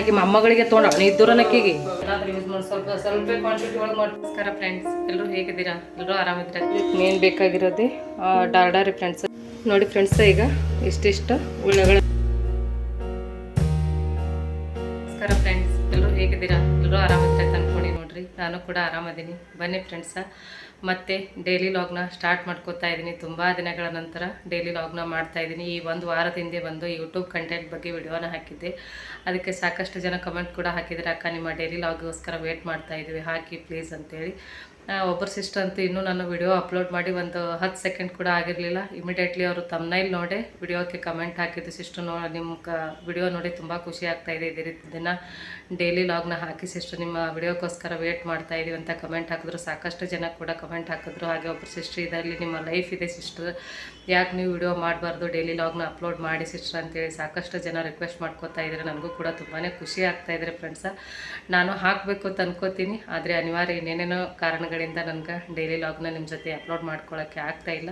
ಆಕೆ ಮೊಮ್ಮಗಳಿಗೆ ತೊಗೊಂಡು ನೀ ಇದ್ದೂರನಕ್ಕಿಗೆ ಯೂಸ್ ಮಾಡಿ ಸ್ವಲ್ಪ ಸ್ವಲ್ಪ ಕ್ವಾಂಟಿಟಿ ಒಳಗೆ ಫ್ರೆಂಡ್ಸ್ ಎಲ್ಲರೂ ಹೇಗಿದ್ದೀರಾ? ಎಲ್ಲರೂ ಆರಾಮಿದ್ದೀರಾ? ಮೇನ್ ಬೇಕಾಗಿರೋದೆ ಡಾಲ್ಡಾ ರೀ ಫ್ರೆಂಡ್ಸ್ ನೋಡಿ ಫ್ರೆಂಡ್ಸ್ ಈಗ ಇಷ್ಟಿಷ್ಟು ಉಳ್ಳಗಳು ನಮಸ್ಕಾರ ಫ್ರೆಂಡ್ಸ್ ಎಲ್ಲರೂ ಹೇಗಿದ್ದೀರಾ? ಎಲ್ಲರೂ ಆರಾಮಿದ್ರೆ ಅಂತ ಅನ್ಕೊಂಡು ನೋಡ್ರಿ. ನಾನು ಕೂಡ ಆರಾಮದೀನಿ ಬನ್ನಿ ಫ್ರೆಂಡ್ಸ ಮತ್ತೆ ಡೈಲಿ ಲಾಗ್ನ ಸ್ಟಾರ್ಟ್ ಮಾಡ್ಕೋತಾ ಇದ್ದೀನಿ. ತುಂಬ ದಿನಗಳ ನಂತರ ಡೈಲಿ ಲಾಗ್ನ ಮಾಡ್ತಾ ಇದ್ದೀನಿ. ಈ ಒಂದು ವಾರದ ಹಿಂದೆ ಬಂದು ಯೂಟ್ಯೂಬ್ ಕಂಟೆಂಟ್ ಬಗ್ಗೆ ವಿಡಿಯೋನ ಹಾಕಿದ್ದೆ. ಅದಕ್ಕೆ ಸಾಕಷ್ಟು ಜನ ಕಮೆಂಟ್ ಕೂಡ ಹಾಕಿದ್ದಾರೆ. ಅಕ್ಕ, ನಿಮ್ಮ ಡೈಲಿ ಲಾಗ್ಗೋಸ್ಕರ ವೇಟ್ ಮಾಡ್ತಾ ಇದ್ದೀವಿ. ಹಾಕಿ ಪ್ಲೀಸ್ ಅಂತೇಳಿ. ಒಬ್ಬರು ಸಿಸ್ಟರ್ ಅಂತೂ ಇನ್ನೂ ನಾನು ವಿಡಿಯೋ ಅಪ್ಲೋಡ್ ಮಾಡಿ ಒಂದು ಹತ್ತು ಸೆಕೆಂಡ್ ಕೂಡ ಆಗಿರಲಿಲ್ಲ. ಇಮಿಡಿಯೇಟ್ಲಿ ಅವರು ತಮ್ಮನೈಲ್ ನೋಡೆ ವಿಡಿಯೋಕ್ಕೆ ಕಮೆಂಟ್ ಹಾಕಿದ್ದು ಸಿಸ್ಟರ್ ನೋ, ನಿಮ್ಮ ಕ ವಿಡಿಯೋ ನೋಡಿ ತುಂಬ ಖುಷಿ ಆಗ್ತಾಯಿದೆ ಇದೆ. ರೀತಿ ದಿನ ಡೈಲಿ ಲಾಗ್ನ ಹಾಕಿ ಸಿಸ್ಟರ್ ನಿಮ್ಮ ವಿಡಿಯೋಕ್ಕೋಸ್ಕರ ವೇಟ್ ಮಾಡ್ತಾ ಇದೀವಿ ಅಂತ ಕಮೆಂಟ್ ಹಾಕಿದ್ರು. ಸಾಕಷ್ಟು ಜನ ಕೂಡ ಕಮೆಂಟ್ ಹಾಕಿದ್ರು. ಹಾಗೆ ಒಬ್ಬರು ಸಿಸ್ಟರ್ ಇದರಲ್ಲಿ ನಿಮ್ಮ ಲೈಫ್ ಇದೆ ಸಿಸ್ಟರ್ ಯಾಕೆ ನೀವು ವಿಡಿಯೋ ಮಾಡಬಾರ್ದು? ಡೈಲಿ ಲಾಗ್ನ ಅಪ್ಲೋಡ್ ಮಾಡಿ ಸಿಸ್ಟರ್ ಅಂತೇಳಿ ಸಾಕಷ್ಟು ಜನ ರಿಕ್ವೆಸ್ಟ್ ಮಾಡ್ಕೋತಾ ಇದ್ದಾರೆ ನನಗೂ ಕೂಡ ತುಂಬಾ ಖುಷಿ ಆಗ್ತಾ ಇದ್ದಾರೆ ಫ್ರೆಂಡ್ಸ ನಾನು ಹಾಕಬೇಕು ಅಂತ ಅನ್ಕೋತೀನಿ. ಆದರೆ ಅನಿವಾರ್ಯ ಏನೇನೇನೋ ಕಾರಣಗಳಿಂದ ನನಗೆ ಡೈಲಿ ಲಾಗ್ನ ನಿಮ್ಮ ಜೊತೆ ಅಪ್ಲೋಡ್ ಮಾಡ್ಕೊಳ್ಳೋಕ್ಕೆ ಆಗ್ತಾ ಇಲ್ಲ.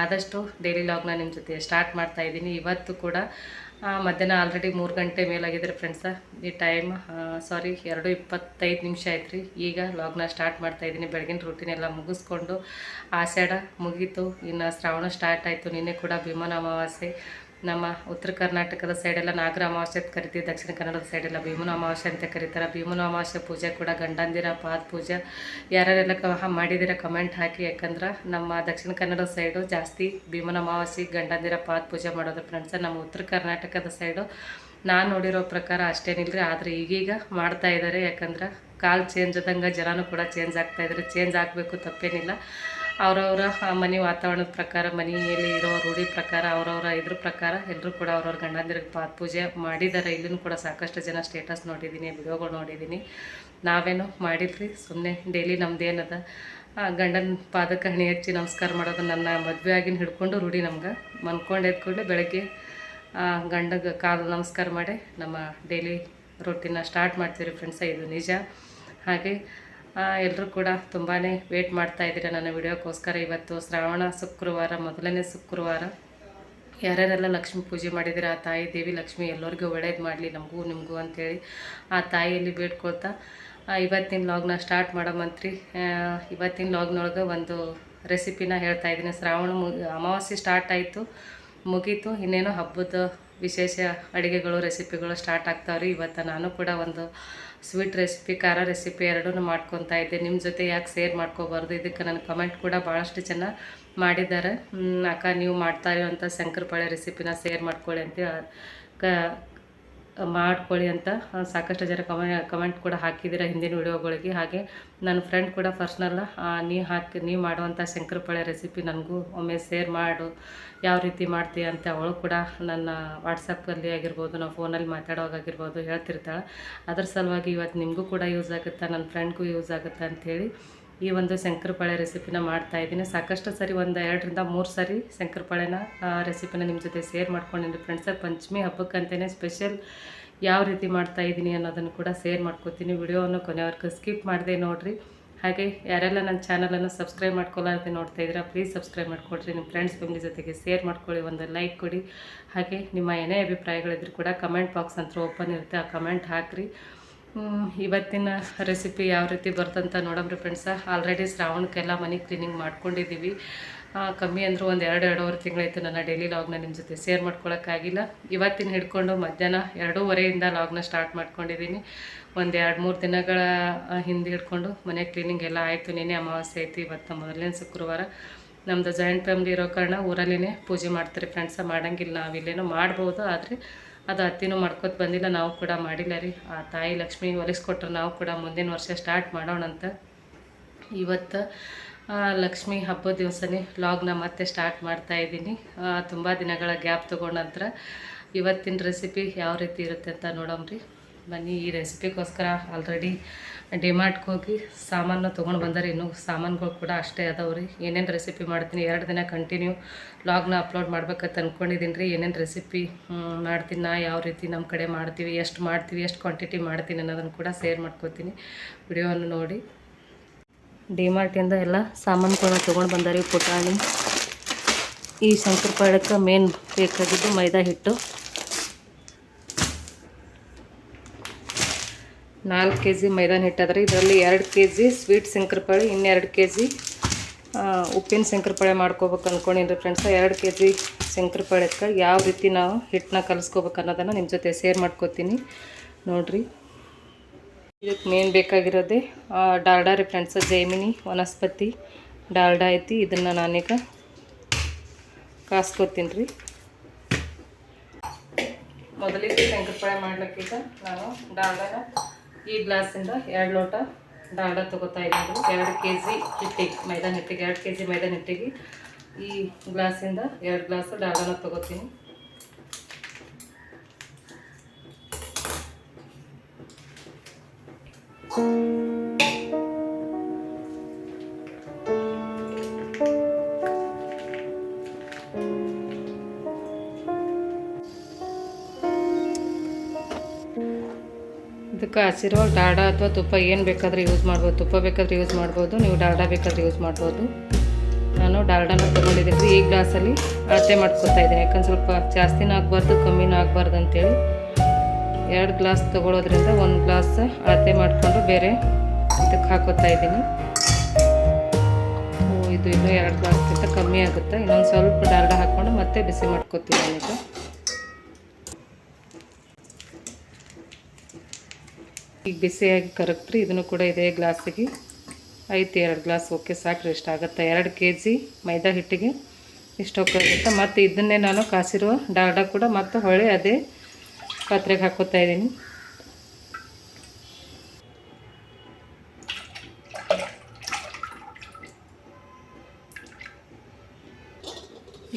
ಆದಷ್ಟು ಡೈಲಿ ಲಾಗ್ನ ನಿಮ್ಮ ಜೊತೆ ಸ್ಟಾರ್ಟ್ ಮಾಡ್ತಾ ಇದ್ದೀನಿ. ಇವತ್ತು ಕೂಡ ಮಧ್ಯಾಹ್ನ ಆಲ್ರೆಡಿ ಮೂರು ಗಂಟೆ ಮೇಲಾಗಿದ್ರೆ ಫ್ರೆಂಡ್ಸ ಈ ಟೈಮ್ ಸಾರಿ ಎರಡು ಇಪ್ಪತ್ತೈದು ನಿಮಿಷ ಆಯ್ತು ರೀ ಈಗ ಲಾಗ್ನ ಸ್ಟಾರ್ಟ್ ಮಾಡ್ತಾ ಇದ್ದೀನಿ. ಬೆಳಗಿನ ರೂಟೀನ್ ಎಲ್ಲ ಮುಗಿಸ್ಕೊಂಡು, ಆಷಾಢ ಮುಗೀತು. ಇನ್ನು ಶ್ರಾವಣ ಸ್ಟಾರ್ಟ್ ಆಯಿತು. ನಿನ್ನೆ ಕೂಡ ಭೀಮನ ಅಮಾವಾಸ್ಯೆ. ನಮ್ಮ ಉತ್ತರ ಕರ್ನಾಟಕದ ಸೈಡೆಲ್ಲ ನಾಗರ ಅಮಾವಾಸ್ಯೆ ಅಂತ ಕರಿತೀವಿ, ದಕ್ಷಿಣ ಕನ್ನಡದ ಸೈಡೆಲ್ಲ ಭೀಮನ ಅಮಾವಾಸ್ಯೆ ಅಂತ ಕರೀತಾರೆ. ಭೀಮನ ಅಮಾವಾಸ್ಯೆ ಪೂಜೆ ಕೂಡ ಗಂಡಂದಿರ ಪಾದ ಪೂಜೆ. ಯಾರ್ಯಾರೆಲ್ಲ ಕ ಮಾಡಿದಿರ ಕಮೆಂಟ್ ಹಾಕಿ, ಯಾಕಂದ್ರೆ ನಮ್ಮ ದಕ್ಷಿಣ ಕನ್ನಡ ಸೈಡು ಜಾಸ್ತಿ ಭೀಮನ ಅಮಾವಾಸ್ಯೆ ಗಂಡಂದಿರ ಪಾದ ಪೂಜೆ ಮಾಡೋದು ಫ್ರೆಂಡ್ಸ ನಮ್ಮ ಉತ್ತರ ಕರ್ನಾಟಕದ ಸೈಡು ನಾನು ನೋಡಿರೋ ಪ್ರಕಾರ ಅಷ್ಟೇನಿಲ್ಲ ಆದರೆ ಈಗೀಗ ಮಾಡ್ತಾ ಇದ್ದಾರೆ ಯಾಕಂದ್ರೆ ಕಾಲು ಚೇಂಜ್ ಆದಂಗೆ ಜನನೂ ಕೂಡ ಚೇಂಜ್ ಆಗ್ತಾ ಇದ್ದಾರೆ ಚೇಂಜ್ ಆಗಬೇಕು ತಪ್ಪೇನಿಲ್ಲ. ಅವರವರ ಮನೆ ವಾತಾವರಣದ ಪ್ರಕಾರ, ಮನೆಯಲ್ಲಿ ಇರೋ ರೂಢಿ ಪ್ರಕಾರ, ಅವರವರ ಇದ್ರ ಪ್ರಕಾರ ಎಲ್ಲರೂ ಕೂಡ ಅವ್ರವ್ರ ಗಂಡಂದಿರಿಗೆ ಪಾದ ಪೂಜೆ ಮಾಡಿದ್ದಾರೆ. ಇಲ್ಲೂ ಕೂಡ ಸಾಕಷ್ಟು ಜನ ಸ್ಟೇಟಸ್ ನೋಡಿದ್ದೀನಿ, ವಿಡಿಯೋಗಳು ನೋಡಿದ್ದೀನಿ. ನಾವೇನು ಮಾಡಿಲ್ರಿ? ಸುಮ್ಮನೆ ಡೈಲಿ ನಮ್ದೇನದ? ಗಂಡನ ಪಾದಕ್ಕೆ ಹಣಿ ಹಚ್ಚಿ ನಮಸ್ಕಾರ ಮಾಡೋದು ನನ್ನ ಮದುವೆ ಆಗಿನ ಹಿಡ್ಕೊಂಡು ರೂಢಿ ನಮ್ಗೆ. ಮನ್ಕೊಂಡು ಎದ್ಕೊಂಡು ಬೆಳಗ್ಗೆ ಗಂಡಗೆ ಕಾಲು ನಮಸ್ಕಾರ ಮಾಡಿ ನಮ್ಮ ಡೈಲಿ ರೊಟ್ಟಿನ ಸ್ಟಾರ್ಟ್ ಮಾಡ್ತೀವಿ ಫ್ರೆಂಡ್ಸ ಇದು ನಿಜ. ಹಾಗೆ ಎಲ್ಲರೂ ಕೂಡ ತುಂಬಾ ವೇಟ್ ಮಾಡ್ತಾ ಇದ್ದೀರಾ ನನ್ನ ವಿಡಿಯೋಕ್ಕೋಸ್ಕರ ಇವತ್ತು ಶ್ರಾವಣ ಶುಕ್ರವಾರ, ಮೊದಲನೇ ಶುಕ್ರವಾರ. ಯಾರ್ಯಾರೆಲ್ಲ ಲಕ್ಷ್ಮಿ ಪೂಜೆ ಮಾಡಿದ್ದೀರ? ಆ ತಾಯಿ ದೇವಿ, ಲಕ್ಷ್ಮಿ ಎಲ್ಲರಿಗೂ ಒಳ್ಳೇದು ಮಾಡಲಿ, ನಮಗೂ, ನಿಮಗೂ ಅಂತೇಳಿ ಆ ತಾಯಿಯಲ್ಲಿ ಬೇಡ್ಕೊಳ್ತಾ. ಇವತ್ತಿನ ಲಾಗ್ನ ಸ್ಟಾರ್ಟ್ ಮಾಡಮಂತ್ರಿ ಇವತ್ತಿನ ಲಾಗ್ನೊಳಗೆ ಒಂದು ರೆಸಿಪಿನ ಹೇಳ್ತಾ ಇದ್ದೀನಿ. ಶ್ರಾವಣ ಅಮಾವಾಸ್ಯೆ ಸ್ಟಾರ್ಟ್ ಆಯಿತು, ಮುಗೀತು. ಇನ್ನೇನು ಹಬ್ಬದ ವಿಶೇಷ ಅಡುಗೆಗಳು ರೆಸಿಪಿಗಳು ಸ್ಟಾರ್ಟ್ ಆಗ್ತಾವ್ರಿ. ಇವತ್ತು ನಾನು ಕೂಡ ಒಂದು ಸ್ವೀಟ್ ರೆಸಿಪಿ ಖಾರ ರೆಸಿಪಿ ಎರಡೂ ಮಾಡ್ಕೊತಾ ಇದ್ದೆ. ನಿಮ್ಮ ಜೊತೆ ಯಾಕೆ ಶೇರ್ ಮಾಡ್ಕೋಬಾರ್ದು? ಇದಕ್ಕೆ ನನ್ನ ಕಮೆಂಟ್ ಕೂಡ ಭಾಳಷ್ಟು ಜನ ಮಾಡಿದ್ದಾರೆ. ಅಕ್ಕ, ನೀವು ಮಾಡ್ತಾ ಇರುವಂಥ ಶಂಕರಪಾಳೆ ರೆಸಿಪಿನ ಶೇರ್ ಮಾಡ್ಕೊಳ್ಳಿ ಅಂತ ಕ ಮಾಡ್ಕೊಳ್ಳಿ ಅಂತ ಸಾಕಷ್ಟು ಜನ ಕಮೆ ಕಮೆಂಟ್ ಕೂಡ ಹಾಕಿದ್ದೀರ ಹಿಂದಿನ ವಿಡಿಯೋಗಳಿಗೆ. ಹಾಗೆ ನನ್ನ ಫ್ರೆಂಡ್ ಕೂಡ ಪರ್ಸ್ನಲ್ ನೀವು ಹಾಕಿ ನೀವು ಮಾಡುವಂಥ ಶಂಕರಪಾಳೆ ರೆಸಿಪಿ ನನಗೂ ಒಮ್ಮೆ ಶೇರ್ ಮಾಡು, ಯಾವ ರೀತಿ ಮಾಡ್ತೀಯ ಅಂತ ಅವಳು ಕೂಡ ನನ್ನ ವಾಟ್ಸಪ್ಪಲ್ಲಿ ಆಗಿರ್ಬೋದು, ನಾವು ಫೋನಲ್ಲಿ ಮಾತಾಡೋವಾಗಿರ್ಬೋದು ಹೇಳ್ತಿರ್ತಾಳೆ. ಅದ್ರ ಸಲುವಾಗಿ ಇವತ್ತು ನಿಮಗೂ ಕೂಡ ಯೂಸ್ ಆಗುತ್ತೆ, ನನ್ನ ಫ್ರೆಂಡ್ಗೂ ಯೂಸ್ ಆಗುತ್ತೆ ಅಂಥೇಳಿ ಈ ಒಂದು ಶಂಕರಪಾಳೆ ರೆಸಿಪಿನ ಮಾಡ್ತಾ ಇದ್ದೀನಿ. ಸಾಕಷ್ಟು ಸರಿ ಒಂದು ಎರಡರಿಂದ ಮೂರು ಸರಿ ಶಂಕರಪಾಳೆನ ರೆಸಿಪಿನ ನಿಮ್ಮ ಜೊತೆ ಶೇರ್ ಮಾಡ್ಕೊಂಡಿದ್ದೀನಿ ಫ್ರೆಂಡ್ಸ ಪಂಚಮಿ ಹಬ್ಬಕ್ಕಂತಲೇ ಸ್ಪೆಷಲ್ ಯಾವ ರೀತಿ ಮಾಡ್ತಾ ಇದ್ದೀನಿ ಅನ್ನೋದನ್ನು ಕೂಡ ಶೇರ್ ಮಾಡ್ಕೋತೀನಿ. ವಿಡಿಯೋವನ್ನು ಕೊನೆವರೆಗೂ ಸ್ಕಿಪ್ ಮಾಡಿದೆ ನೋಡಿರಿ. ಹಾಗೆ ಯಾರೆಲ್ಲ ನನ್ನ ಚಾನಲನ್ನು ಸಬ್ಸ್ಕ್ರೈಬ್ ಮಾಡ್ಕೊಳ್ಳಾರ್ದೆ ನೋಡ್ತಾ ಇದ್ದೀರಾ ಪ್ಲೀಸ್ ಸಬ್ಸ್ಕ್ರೈಬ್ ಮಾಡ್ಕೊಡ್ರಿ. ನಿಮ್ಮ ಫ್ರೆಂಡ್ಸ್ ಫ್ಯಾಮಿಲಿ ಜೊತೆಗೆ ಶೇರ್ ಮಾಡ್ಕೊಳ್ಳಿ, ಒಂದು ಲೈಕ್ ಕೊಡಿ. ಹಾಗೆ ನಿಮ್ಮ ಏನೇ ಅಭಿಪ್ರಾಯಗಳಿದ್ರು ಕೂಡ ಕಮೆಂಟ್ ಬಾಕ್ಸ್ ಅಂತ ಓಪನ್ ಇರುತ್ತೆ. ಆ ಕಮೆಂಟ್ ಹಾಕಿರಿ. ಇವತ್ತಿನ ರೆಸಿಪಿ ಯಾವ ರೀತಿ ಬರ್ತಂತ ನೋಡಮ್ರಿ ಫ್ರೆಂಡ್ಸ ಆಲ್ರೆಡಿ ಶ್ರಾವಣಕ್ಕೆಲ್ಲ ಮನೆ ಕ್ಲೀನಿಂಗ್ ಮಾಡ್ಕೊಂಡಿದ್ದೀವಿ. ಕಮ್ಮಿ ಅಂದರೂ ಒಂದು ಎರಡು, ಎರಡೂವರೆ ತಿಂಗಳಾಯಿತು ನನ್ನ ಡೈಲಿ ಲಾಗ್ನ ನಿಮ್ಮ ಜೊತೆ ಶೇರ್ ಮಾಡ್ಕೊಳಕ್ಕಾಗಿಲ್ಲ ಇವತ್ತಿನ ಹಿಡ್ಕೊಂಡು ಮಧ್ಯಾಹ್ನ ಎರಡೂವರೆಯಿಂದ ಲಾಗ್ನ ಸ್ಟಾರ್ಟ್ ಮಾಡ್ಕೊಂಡಿದ್ದೀನಿ. ಒಂದು ಎರಡು, ಮೂರು ದಿನಗಳ ಹಿಂದೆ ಹಿಡ್ಕೊಂಡು ಮನೆ ಕ್ಲೀನಿಂಗ್ ಎಲ್ಲ ಆಯಿತು. ನಿನ್ನೆ ಅಮಾವಾಸ್ಯೆ ಐತಿ ಇವತ್ತು ಮೊದಲನೇ ಶುಕ್ರವಾರ. ನಮ್ಮದು ಜಾಯಿಂಟ್ ಫ್ಯಾಮ್ಲಿ ಇರೋ ಕಾರಣ ಊರಲ್ಲಿನೇ ಪೂಜೆ ಮಾಡ್ತಾರೆ ಫ್ರೆಂಡ್ಸ ಮಾಡೋಂಗಿಲ್ಲ ನಾವು ಇಲ್ಲೇನೋ ಮಾಡ್ಬೋದು, ಆದರೆ ಅದು ಅತ್ತಿನೂ ಮಾಡ್ಕೊತ ಬಂದಿಲ್ಲ, ನಾವು ಕೂಡ ಮಾಡಿಲ್ಲ ರೀ. ಆ ತಾಯಿ ಲಕ್ಷ್ಮಿ ಒಲಿಸ್ಕೊಟ್ರೆ ನಾವು ಕೂಡ ಮುಂದಿನ ವರ್ಷ ಸ್ಟಾರ್ಟ್ ಮಾಡೋಣಂತ ಇವತ್ತು ಲಕ್ಷ್ಮಿ ಹಬ್ಬದ ದಿವಸನೇ ಲಾಗ್ನ ಮತ್ತೆ ಸ್ಟಾರ್ಟ್ ಮಾಡ್ತಾ ಇದ್ದೀನಿ. ತುಂಬ ದಿನಗಳ ಗ್ಯಾಪ್ ತೊಗೊಂಡ ನಂತರ ಇವತ್ತಿನ ರೆಸಿಪಿ ಯಾವ ರೀತಿ ಇರುತ್ತೆ ಅಂತ ನೋಡಮ್ರಿ ಬನ್ನಿ, ಈ ರೆಸಿಪಿಗೋಸ್ಕರ ಆಲ್ರೆಡಿ ಡಿಮಾರ್ಟ್ಗೆ ಹೋಗಿ ಸಾಮಾನು ತೊಗೊಂಡು ಬಂದರೆ. ಇನ್ನೂ ಸಾಮಾನುಗಳು ಕೂಡ ಅಷ್ಟೇ ಅದಾವೆ ರೀ ಏನೇನು ರೆಸಿಪಿ ಮಾಡ್ತೀನಿ, ಎರಡು ದಿನ ಕಂಟಿನ್ಯೂ ಲಾಗ್ನ ಅಪ್ಲೋಡ್ ಮಾಡ್ಬೇಕಂತ ಅಂದ್ಕೊಂಡಿದ್ದೀನಿ ರೀ ಏನೇನು ರೆಸಿಪಿ ಮಾಡ್ತೀನಿ, ನಾ ಯಾವ ರೀತಿ ನಮ್ಮ ಕಡೆ ಮಾಡ್ತೀವಿ, ಎಷ್ಟು ಮಾಡ್ತೀವಿ, ಎಷ್ಟು ಕ್ವಾಂಟಿಟಿ ಮಾಡ್ತೀನಿ ಅನ್ನೋದನ್ನು ಕೂಡ ಶೇರ್ ಮಾಡ್ಕೋತೀನಿ. ವಿಡಿಯೋವನ್ನು ನೋಡಿ. ಡಿಮಾರ್ಟಿಂದ ಎಲ್ಲ ಸಾಮಾನುಗಳನ್ನ ತೊಗೊಂಡು ಬಂದಾರಿ ಪುಟಾಣಿ. ಈ ಶಂಕರಪಾಳ್ಯಕ್ಕೆ ಮೇನ್ ಬೇಕಾಗಿದ್ದು ಮೈದಾ ಹಿಟ್ಟು. ನಾಲ್ಕು ಕೆ ಜಿ ಮೈದಾನ ಹಿಟ್ಟದ್ರಿ ಇದರಲ್ಲಿ ಎರಡು ಕೆ ಜಿ ಸ್ವೀಟ್ ಶಂಕರಪಾಳೆ, ಇನ್ನೆರಡು ಕೆ ಜಿ ಉಪ್ಪಿನ ಶಂಕರಪಾಳೆ ಮಾಡ್ಕೋಬೇಕು ಅಂದ್ಕೊಂಡಿನಿ ಫ್ರೆಂಡ್ಸ್ ಎರಡು ಕೆ ಜಿ ಶಂಕರಪಾಳೆಕ್ಕೆ ಯಾವ ರೀತಿ ನಾವು ಹಿಟ್ಟನ್ನ ಕಲಿಸ್ಕೋಬೇಕು ಅನ್ನೋದನ್ನು ನಿಮ್ಮ ಜೊತೆ ಶೇರ್ ಮಾಡ್ಕೋತೀನಿ. ನೋಡಿರಿ. ಇದಕ್ಕೆ ಮೇನ್ ಬೇಕಾಗಿರೋದೇ ಡಾಲ್ಡಾ ರೀ ಫ್ರೆಂಡ್ಸ್ ಜೈಮಿನಿ, ವನಸ್ಪತಿ, ಡಾಲ್ಡಾ ಐತಿ. ಇದನ್ನು ನಾನೀಗ ಕಾಸ್ಕೋತೀನಿ ರೀ ಮೊದಲಿಗೆ ಶಂಕರಪಾಳೆ ಮಾಡ್ಲಿಕ್ಕೀಗ ನಾನು ಡಾಲ್ಡಾನ ಈ ಗ್ಲಾಸಿಂದ ಎರಡು ಲೋಟ ಡಾಲ್ಡಾ ತಗೋತಾ ಇದ್ದೀನಿ ಎರಡು ಕೆ ಜಿ ಹಿಟ್ಟಿಗೆ, ಮೈದಾನ ಹಿಟ್ಟಿಗೆ, ಎರಡು ಕೆ ಜಿ ಮೈದಾನ ಹಿಟ್ಟಿಗೆ. ಈ ಗ್ಲಾಸಿಂದ ಎರಡು ಗ್ಲಾಸ್ ಡಾಲ್ಡಾನ ತೊಗೋತೀನಿ. ಇದಕ್ಕೆ ಹಸಿರುವ ಡಾಲ್ಡಾ ಅಥವಾ ತುಪ್ಪ ಏನು ಬೇಕಾದರೂ ಯೂಸ್ ಮಾಡ್ಬೋದು. ತುಪ್ಪ ಬೇಕಾದರೆ ಯೂಸ್ ಮಾಡ್ಬೋದು, ನೀವು ಡಾಲ್ಡಾ ಬೇಕಾದರೆ ಯೂಸ್ ಮಾಡ್ಬೋದು. ನಾನು ಡಾಲ್ಡಾನ ತೊಗೊಂಡಿದ್ದೀನಿ. ಈ ಗ್ಲಾಸಲ್ಲಿ ಅಳತೆ ಮಾಡ್ಕೊತಾ ಇದ್ದೀನಿ. ಯಾಕಂದ್ರೆ ಸ್ವಲ್ಪ ಜಾಸ್ತಿನೂ ಆಗಬಾರ್ದು, ಕಮ್ಮಿನೂ ಆಗಬಾರ್ದು ಅಂತೇಳಿ. ಎರಡು ಗ್ಲಾಸ್ ತೊಗೊಳೋದ್ರಿಂದ ಒಂದು ಗ್ಲಾಸ್ ಅಳತೆ ಮಾಡಿಕೊಂಡು ಬೇರೆ ಇದಕ್ಕೆ ಹಾಕೋತಾ ಇದ್ದೀನಿ. ಇದು ಇನ್ನೂ ಎರಡು ಗ್ಲಾಸ್ಗಿಂತ ಕಮ್ಮಿ ಆಗುತ್ತೆ. ಇನ್ನೊಂದು ಸ್ವಲ್ಪ ಡಾಲ್ಡಾ ಹಾಕ್ಕೊಂಡು ಮತ್ತೆ ಬಿಸಿ ಮಾಡ್ಕೊತೀನಿ ನಾನೀಗ. ಈಗ ಬಿಸಿಯಾಗಿ ಕರಗ್ತ್ರಿ ಇದನ್ನು ಕೂಡ ಇದೇ ಗ್ಲಾಸಿಗೆ ಐತಿ ಎರಡು ಗ್ಲಾಸ್ ಓಕೆ ಸಾಕ್ರಿ ಇಷ್ಟ ಆಗುತ್ತೆ. ಎರಡು ಕೆ ಜಿ ಮೈದಾ ಹಿಟ್ಟಿಗೆ ಇಷ್ಟು ಹೋಗುತ್ತೆ ಮತ್ತು ಇದನ್ನೇ ನಾನು ಕಾಸಿರುವ ಡಾಲ್ಡಾ ಕೂಡ ಮತ್ತು ಹೊಳೆ ಅದೇ ಪಾತ್ರೆಗೆ ಹಾಕೋತಾ ಇದ್ದೀನಿ.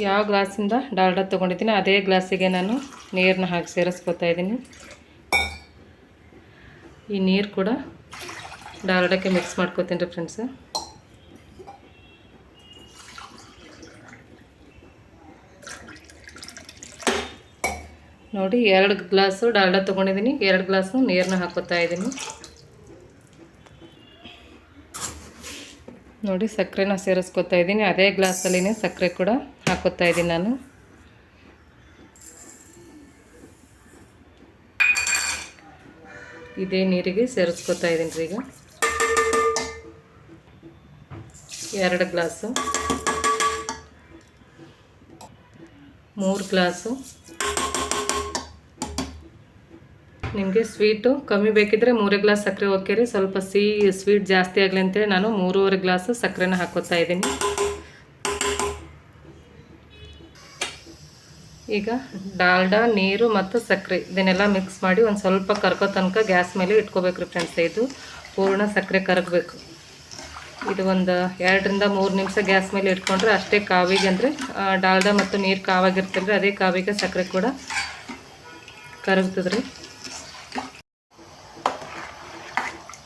ಯಾವ ಗ್ಲಾಸಿಂದ ಡಾಲ್ಡಾ ತೊಗೊಂಡಿದ್ದೀನಿ ಅದೇ ಗ್ಲಾಸಿಗೆ ನಾನು ನೀರನ್ನ ಹಾಕಿ ಸೇರಿಸ್ಕೊತಾ ಇದ್ದೀನಿ. ಈ ನೀರು ಕೂಡ ಡಾಲ್ಡಕ್ಕೆ ಮಿಕ್ಸ್ ಮಾಡ್ಕೋತೀನಿ ರೀ ಫ್ರೆಂಡ್ಸ್ ನೋಡಿ, ಎರಡು ಗ್ಲಾಸು ಡಾಲ್ಡ ತೊಗೊಂಡಿದ್ದೀನಿ ಎರಡು ಗ್ಲಾಸು ನೀರನ್ನ ಹಾಕೋತಾ ಇದ್ದೀನಿ ನೋಡಿ ಸಕ್ಕರೆನ ಸೇರಿಸ್ಕೊತಾ ಇದ್ದೀನಿ ಅದೇ ಗ್ಲಾಸಲ್ಲಿನೇ ಸಕ್ಕರೆ ಕೂಡ ಹಾಕೋತಾ ಇದ್ದೀನಿ ನಾನು. ಇದೇ ನೀರಿಗೆ ಸೇರಿಸ್ಕೊತಾ ಇದ್ದೀನಿ ರೀ ಈಗ. ಎರಡು ಗ್ಲಾಸು. ಮೂರು ಗ್ಲಾಸು. ನಿಮಗೆ ಸ್ವೀಟು ಕಮ್ಮಿ ಬೇಕಿದ್ರೆ ಮೂರೇ ಗ್ಲಾಸ್ ಸಕ್ಕರೆ ಓಕೆ ರೀ. ಸ್ವಲ್ಪ ಸಿಹಿ, ಸ್ವೀಟ್ ಜಾಸ್ತಿ ಆಗಲಿ ಅಂತೇಳಿ ನಾನು ಮೂರುವರೆ ಗ್ಲಾಸು ಸಕ್ಕರೆನ ಹಾಕೋತಾ ಇದ್ದೀನಿ. ಈಗ ಡಾಲ್ಡಾ, ನೀರು ಮತ್ತು ಸಕ್ಕರೆ ಇದನ್ನೆಲ್ಲ ಮಿಕ್ಸ್ ಮಾಡಿ ಒಂದು ಸ್ವಲ್ಪ ಕರ್ಕೋ ತನಕ ಗ್ಯಾಸ್ ಮೇಲೆ ಇಟ್ಕೋಬೇಕು ರೀ ಫ್ರೆಂಡ್ಸ್ ಇದು ಪೂರ್ಣ ಸಕ್ಕರೆ ಕರಗಬೇಕು. ಇದು ಒಂದು ಎರಡರಿಂದ ಮೂರು ನಿಮಿಷ ಗ್ಯಾಸ್ ಮೇಲೆ ಇಟ್ಕೊಂಡ್ರೆ ಅಷ್ಟೇ ಕಾವಿಗೆ ಅಂದರೆ ಡಾಲ್ಡಾ ಮತ್ತು ನೀರು ಕಾವಾಗಿರ್ತಲ್ಲ ಅದೇ ಕಾವಿಗೆ ಸಕ್ಕರೆ ಕೂಡ ಕರಗ್ತದೆ ರೀ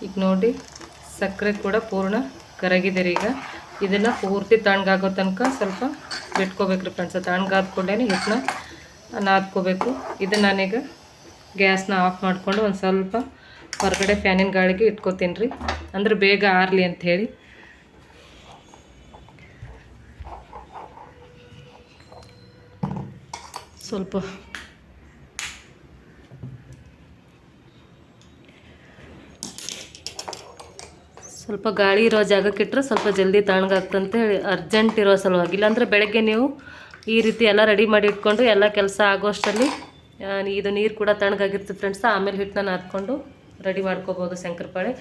ಈಗ ನೋಡಿ, ಸಕ್ಕರೆ ಕೂಡ ಪೂರ್ಣ ಕರಗಿದೆ ರೀ ಈಗ. ಇದನ್ನು ಪೂರ್ತಿ ತಣ್ಣಗಾಗೋ ತನಕ ಸ್ವಲ್ಪ ಬಿಟ್ಕೋಬೇಕು ರೀ ಫ್ರೆಂಡ್ಸ್ ತಣ್ಣಗಾದ್ಕೊಂಡೇ ಹಿಟ್ಟನ್ನ ನಾದ್ಕೋಬೇಕು. ಇದನ್ನು ನಾನೀಗ ಗ್ಯಾಸ್ನ ಆಫ್ ಮಾಡಿಕೊಂಡು ಒಂದು ಸ್ವಲ್ಪ ಹೊರಗಡೆ ಫ್ಯಾನಿನ ಗಾಳಿಗೆ ಇಟ್ಕೋತೀನಿ ರೀ ಅಂದ್ರೆ ಬೇಗ ಆರಲಿ ಅಂಥೇಳಿ ಸ್ವಲ್ಪ ಸ್ವಲ್ಪ ಗಾಳಿ ಇರೋ ಜಾಗಕ್ಕೆ ಇಟ್ಟರೆ ಸ್ವಲ್ಪ ಜಲ್ದಿ ತಣ್ಣಗಾಗ್ತಂತೇಳಿ ಅರ್ಜೆಂಟ್ ಇರೋ ಸಲುವಾಗಿ. ಇಲ್ಲಾಂದರೆ ಬೆಳಗ್ಗೆ ನೀವು ಈ ರೀತಿ ಎಲ್ಲ ರೆಡಿ ಮಾಡಿ ಇಟ್ಕೊಂಡು ಎಲ್ಲ ಕೆಲಸ ಆಗೋಷ್ಟರಲ್ಲಿ ಇದು ನೀರು ಕೂಡ ತಣ್ಣಗಾಗಿರ್ತದೆ ಫ್ರೆಂಡ್ಸ್ ಆಮೇಲೆ ಹಿಟ್ಟನ್ನ ನಾದ್ಕೊಂಡು ರೆಡಿ ಮಾಡ್ಕೋಬೋದು ಶಂಕರಪಾಳೆ.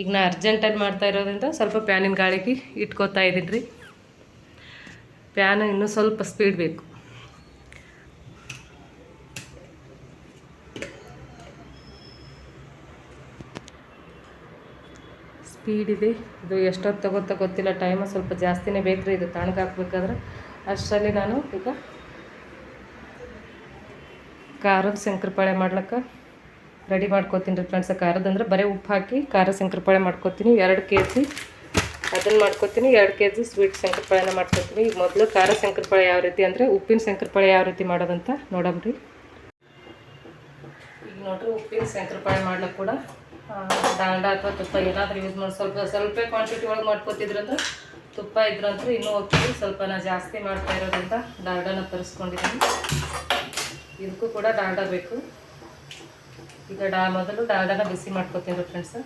ಈಗ ನಾ ಅರ್ಜೆಂಟಲ್ಲಿ ಮಾಡ್ತಾ ಇರೋದ್ರಿಂದ ಸ್ವಲ್ಪ ಪ್ಯಾನಿನ ಗಾಳಿಗೆ ಇಟ್ಕೋತಾ ಇದ್ದೀನಿ ರೀ ಪ್ಯಾನ್ ಇನ್ನೂ ಸ್ವಲ್ಪ ಸ್ಪೀಡ್ ಬೇಕು. ಸ್ಪೀಡ್ ಇದೆ. ಇದು ಎಷ್ಟೊತ್ತು ತಗೋತ ಗೊತ್ತಿಲ್ಲ. ಟೈಮ್ ಸ್ವಲ್ಪ ಜಾಸ್ತಿನೇ ಬೇಕು ಇದು ತಣ್ಣಗೆ ಹಾಕ್ಬೇಕಾದ್ರೆ. ಅಷ್ಟರಲ್ಲಿ ನಾನು ಈಗ ಖಾರದ ಶಂಕರಪಾಳೆ ಮಾಡ್ಲಿಕ್ಕೆ ರೆಡಿ ಮಾಡ್ಕೋತೀನಿ ರೀ ಫ್ರೆಂಡ್ಸ್ ಖಾರದ ಬರೀ ಉಪ್ಪು ಹಾಕಿ ಖಾರ ಶಂಕರಪಾಳೆ ಮಾಡ್ಕೋತೀನಿ. ಎರಡು ಕೆ ಜಿ ಅದನ್ನು ಮಾಡ್ಕೋತೀನಿ. ಎರಡು ಕೆ ಜಿ ಸ್ವೀಟ್ ಶಂಕರಪಾಳೆನ ಮಾಡ್ಕೋತೀನಿ. ಈಗ ಮೊದಲು ಖಾರ ಶಂಕರಪಾಳೆ ಯಾವ ರೀತಿ ಅಂದರೆ ಉಪ್ಪಿನ ಶಂಕರಪಾಳೆ ಯಾವ ರೀತಿ ಮಾಡೋದಂತ ನೋಡಮ್ರಿ ಈಗ ನೋಡ್ರಿ ಉಪ್ಪಿನ ಶಂಕರಪಾಳೆ ಮಾಡ್ಲಿಕ್ಕೆ ಕೂಡ ಆ, ಡಾಲ್ಡಾ ಅಥವಾ ತುಪ್ಪ ಏನಾದರೂ ಯೂಸ್ ಮಾಡಿ ಸ್ವಲ್ಪ ಸ್ವಲ್ಪ ಕ್ವಾಂಟಿಟಿ ಒಳಗೆ ಮಾಡ್ಕೋತಿದ್ರಂದ್ರೆ ತುಪ್ಪ ಇದ್ರಂತೂ ಇನ್ನೂ ಹೋಗ್ತೀವಿ ಸ್ವಲ್ಪ ನಾ ಜಾಸ್ತಿ ಮಾಡ್ತಾ ಇರೋದ್ರಿಂದ ಡಾಲ್ಡಾನ ತರಿಸ್ಕೊಂಡಿದ್ದೀನಿ. ಇದಕ್ಕೂ ಕೂಡ ಡಾಲ್ಡಾ ಬೇಕು. ಈಗ ಡಾ ಮೊದಲು ಡಾಲ್ಡಾನ ಬಿಸಿ ಮಾಡ್ಕೊತೀನಿ ಫ್ರೆಂಡ್ಸ್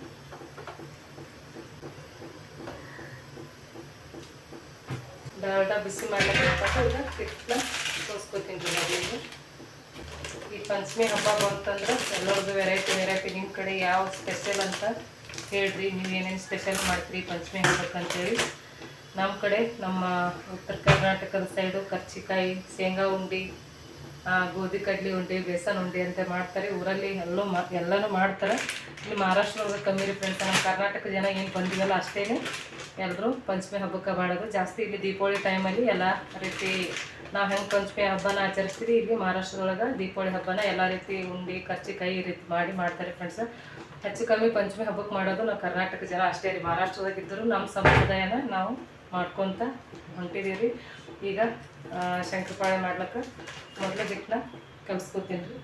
ಡಾಲ್ಡಾ ಬಿಸಿ ಮಾಡಲಿಕ್ಕೆ ಈಗ ಸೋಸ್ಕೊತೀನಿ ರೀ ಮೊದಲಿಗೆ ಈ ಪಂಚಮಿ ಹಬ್ಬ ಬಂತಂದ್ರೆ ಎಲ್ಲರದ್ದು ವೆರೈಟಿ ವೆರೈಟಿ ನಿಮ್ಮ ಕಡೆ ಯಾವ ಸ್ಪೆಷಲ್ ಅಂತ ಹೇಳ್ರಿ. ನೀವು ಏನೇನು ಸ್ಪೆಷಲ್ ಮಾಡ್ತೀರಿ ಪಂಚಮಿ ಹಬ್ಬಕ್ಕೆ ಅಂತೇಳಿ. ನಮ್ಮ ಕಡೆ ನಮ್ಮ ಉತ್ತರ ಕರ್ನಾಟಕದ ಸೈಡು ಕರ್ಚಿಕಾಯಿ, ಶೇಂಗಾ ಉಂಡೆ ಗೋಧಿ ಕಡ್ಲಿ ಉಂಡೆ, ಬೇಸನ್ ಉಂಡೆ ಅಂತ ಮಾಡ್ತಾರೆ. ಊರಲ್ಲಿ ಎಲ್ಲೂ ಮಾ, ಎಲ್ಲನೂ ಮಾಡ್ತಾರೆ. ಇಲ್ಲಿ ಮಹಾರಾಷ್ಟ್ರದ ಕಮ್ಮಿ ಫ್ರೆಂಡ್ಸ್ ನಮ್ಮ ಕರ್ನಾಟಕ ಜನ ಏನು ಬಂದಿವಲ್ಲ ಅಷ್ಟೇ ಎಲ್ಲರೂ ಪಂಚಮಿ ಹಬ್ಬಕ್ಕೆ ಮಾಡೋದು ಜಾಸ್ತಿ. ಇಲ್ಲಿ ದೀಪಾವಳಿ ಟೈಮಲ್ಲಿ ಎಲ್ಲ ರೀತಿ ನಾವು ಹೆಂಗೆ ಪಂಚಮಿ ಹಬ್ಬನ ಆಚರಿಸ್ತೀವಿ? ಇಲ್ಲಿ ಮಹಾರಾಷ್ಟ್ರದೊಳಗೆ ದೀಪಾವಳಿ ಹಬ್ಬನ ಎಲ್ಲ ರೀತಿ ಉಂಡಿ ಕರ್ಚಿಕಾಯಿ ಕೈ ರೀತಿ ಮಾಡಿ ಮಾಡ್ತಾರೆ ಫ್ರೆಂಡ್ಸ್ ಹೆಚ್ಚು ಕಮ್ಮಿ ಪಂಚಮಿ ಹಬ್ಬಕ್ಕೆ ಮಾಡೋದು ನಾವು ಕರ್ನಾಟಕ ಜನ ಅಷ್ಟೇ ರೀ. ಮಹಾರಾಷ್ಟ್ರದಾಗಿದ್ದರೂ ನಮ್ಮ ಸಂಪ್ರದಾಯನ ನಾವು ಮಾಡ್ಕೊತ ಹೊಂಟಿದ್ದೀವಿ ರೀ ಈಗ ಶಂಕರಪಾಳೆ ಮಾಡ್ಲಿಕ್ಕೆ ಮೊದಲೇ ಹಿಟ್ಟನ್ನ ಕಲಿಸ್ಕೊತೀನಿ ರೀ.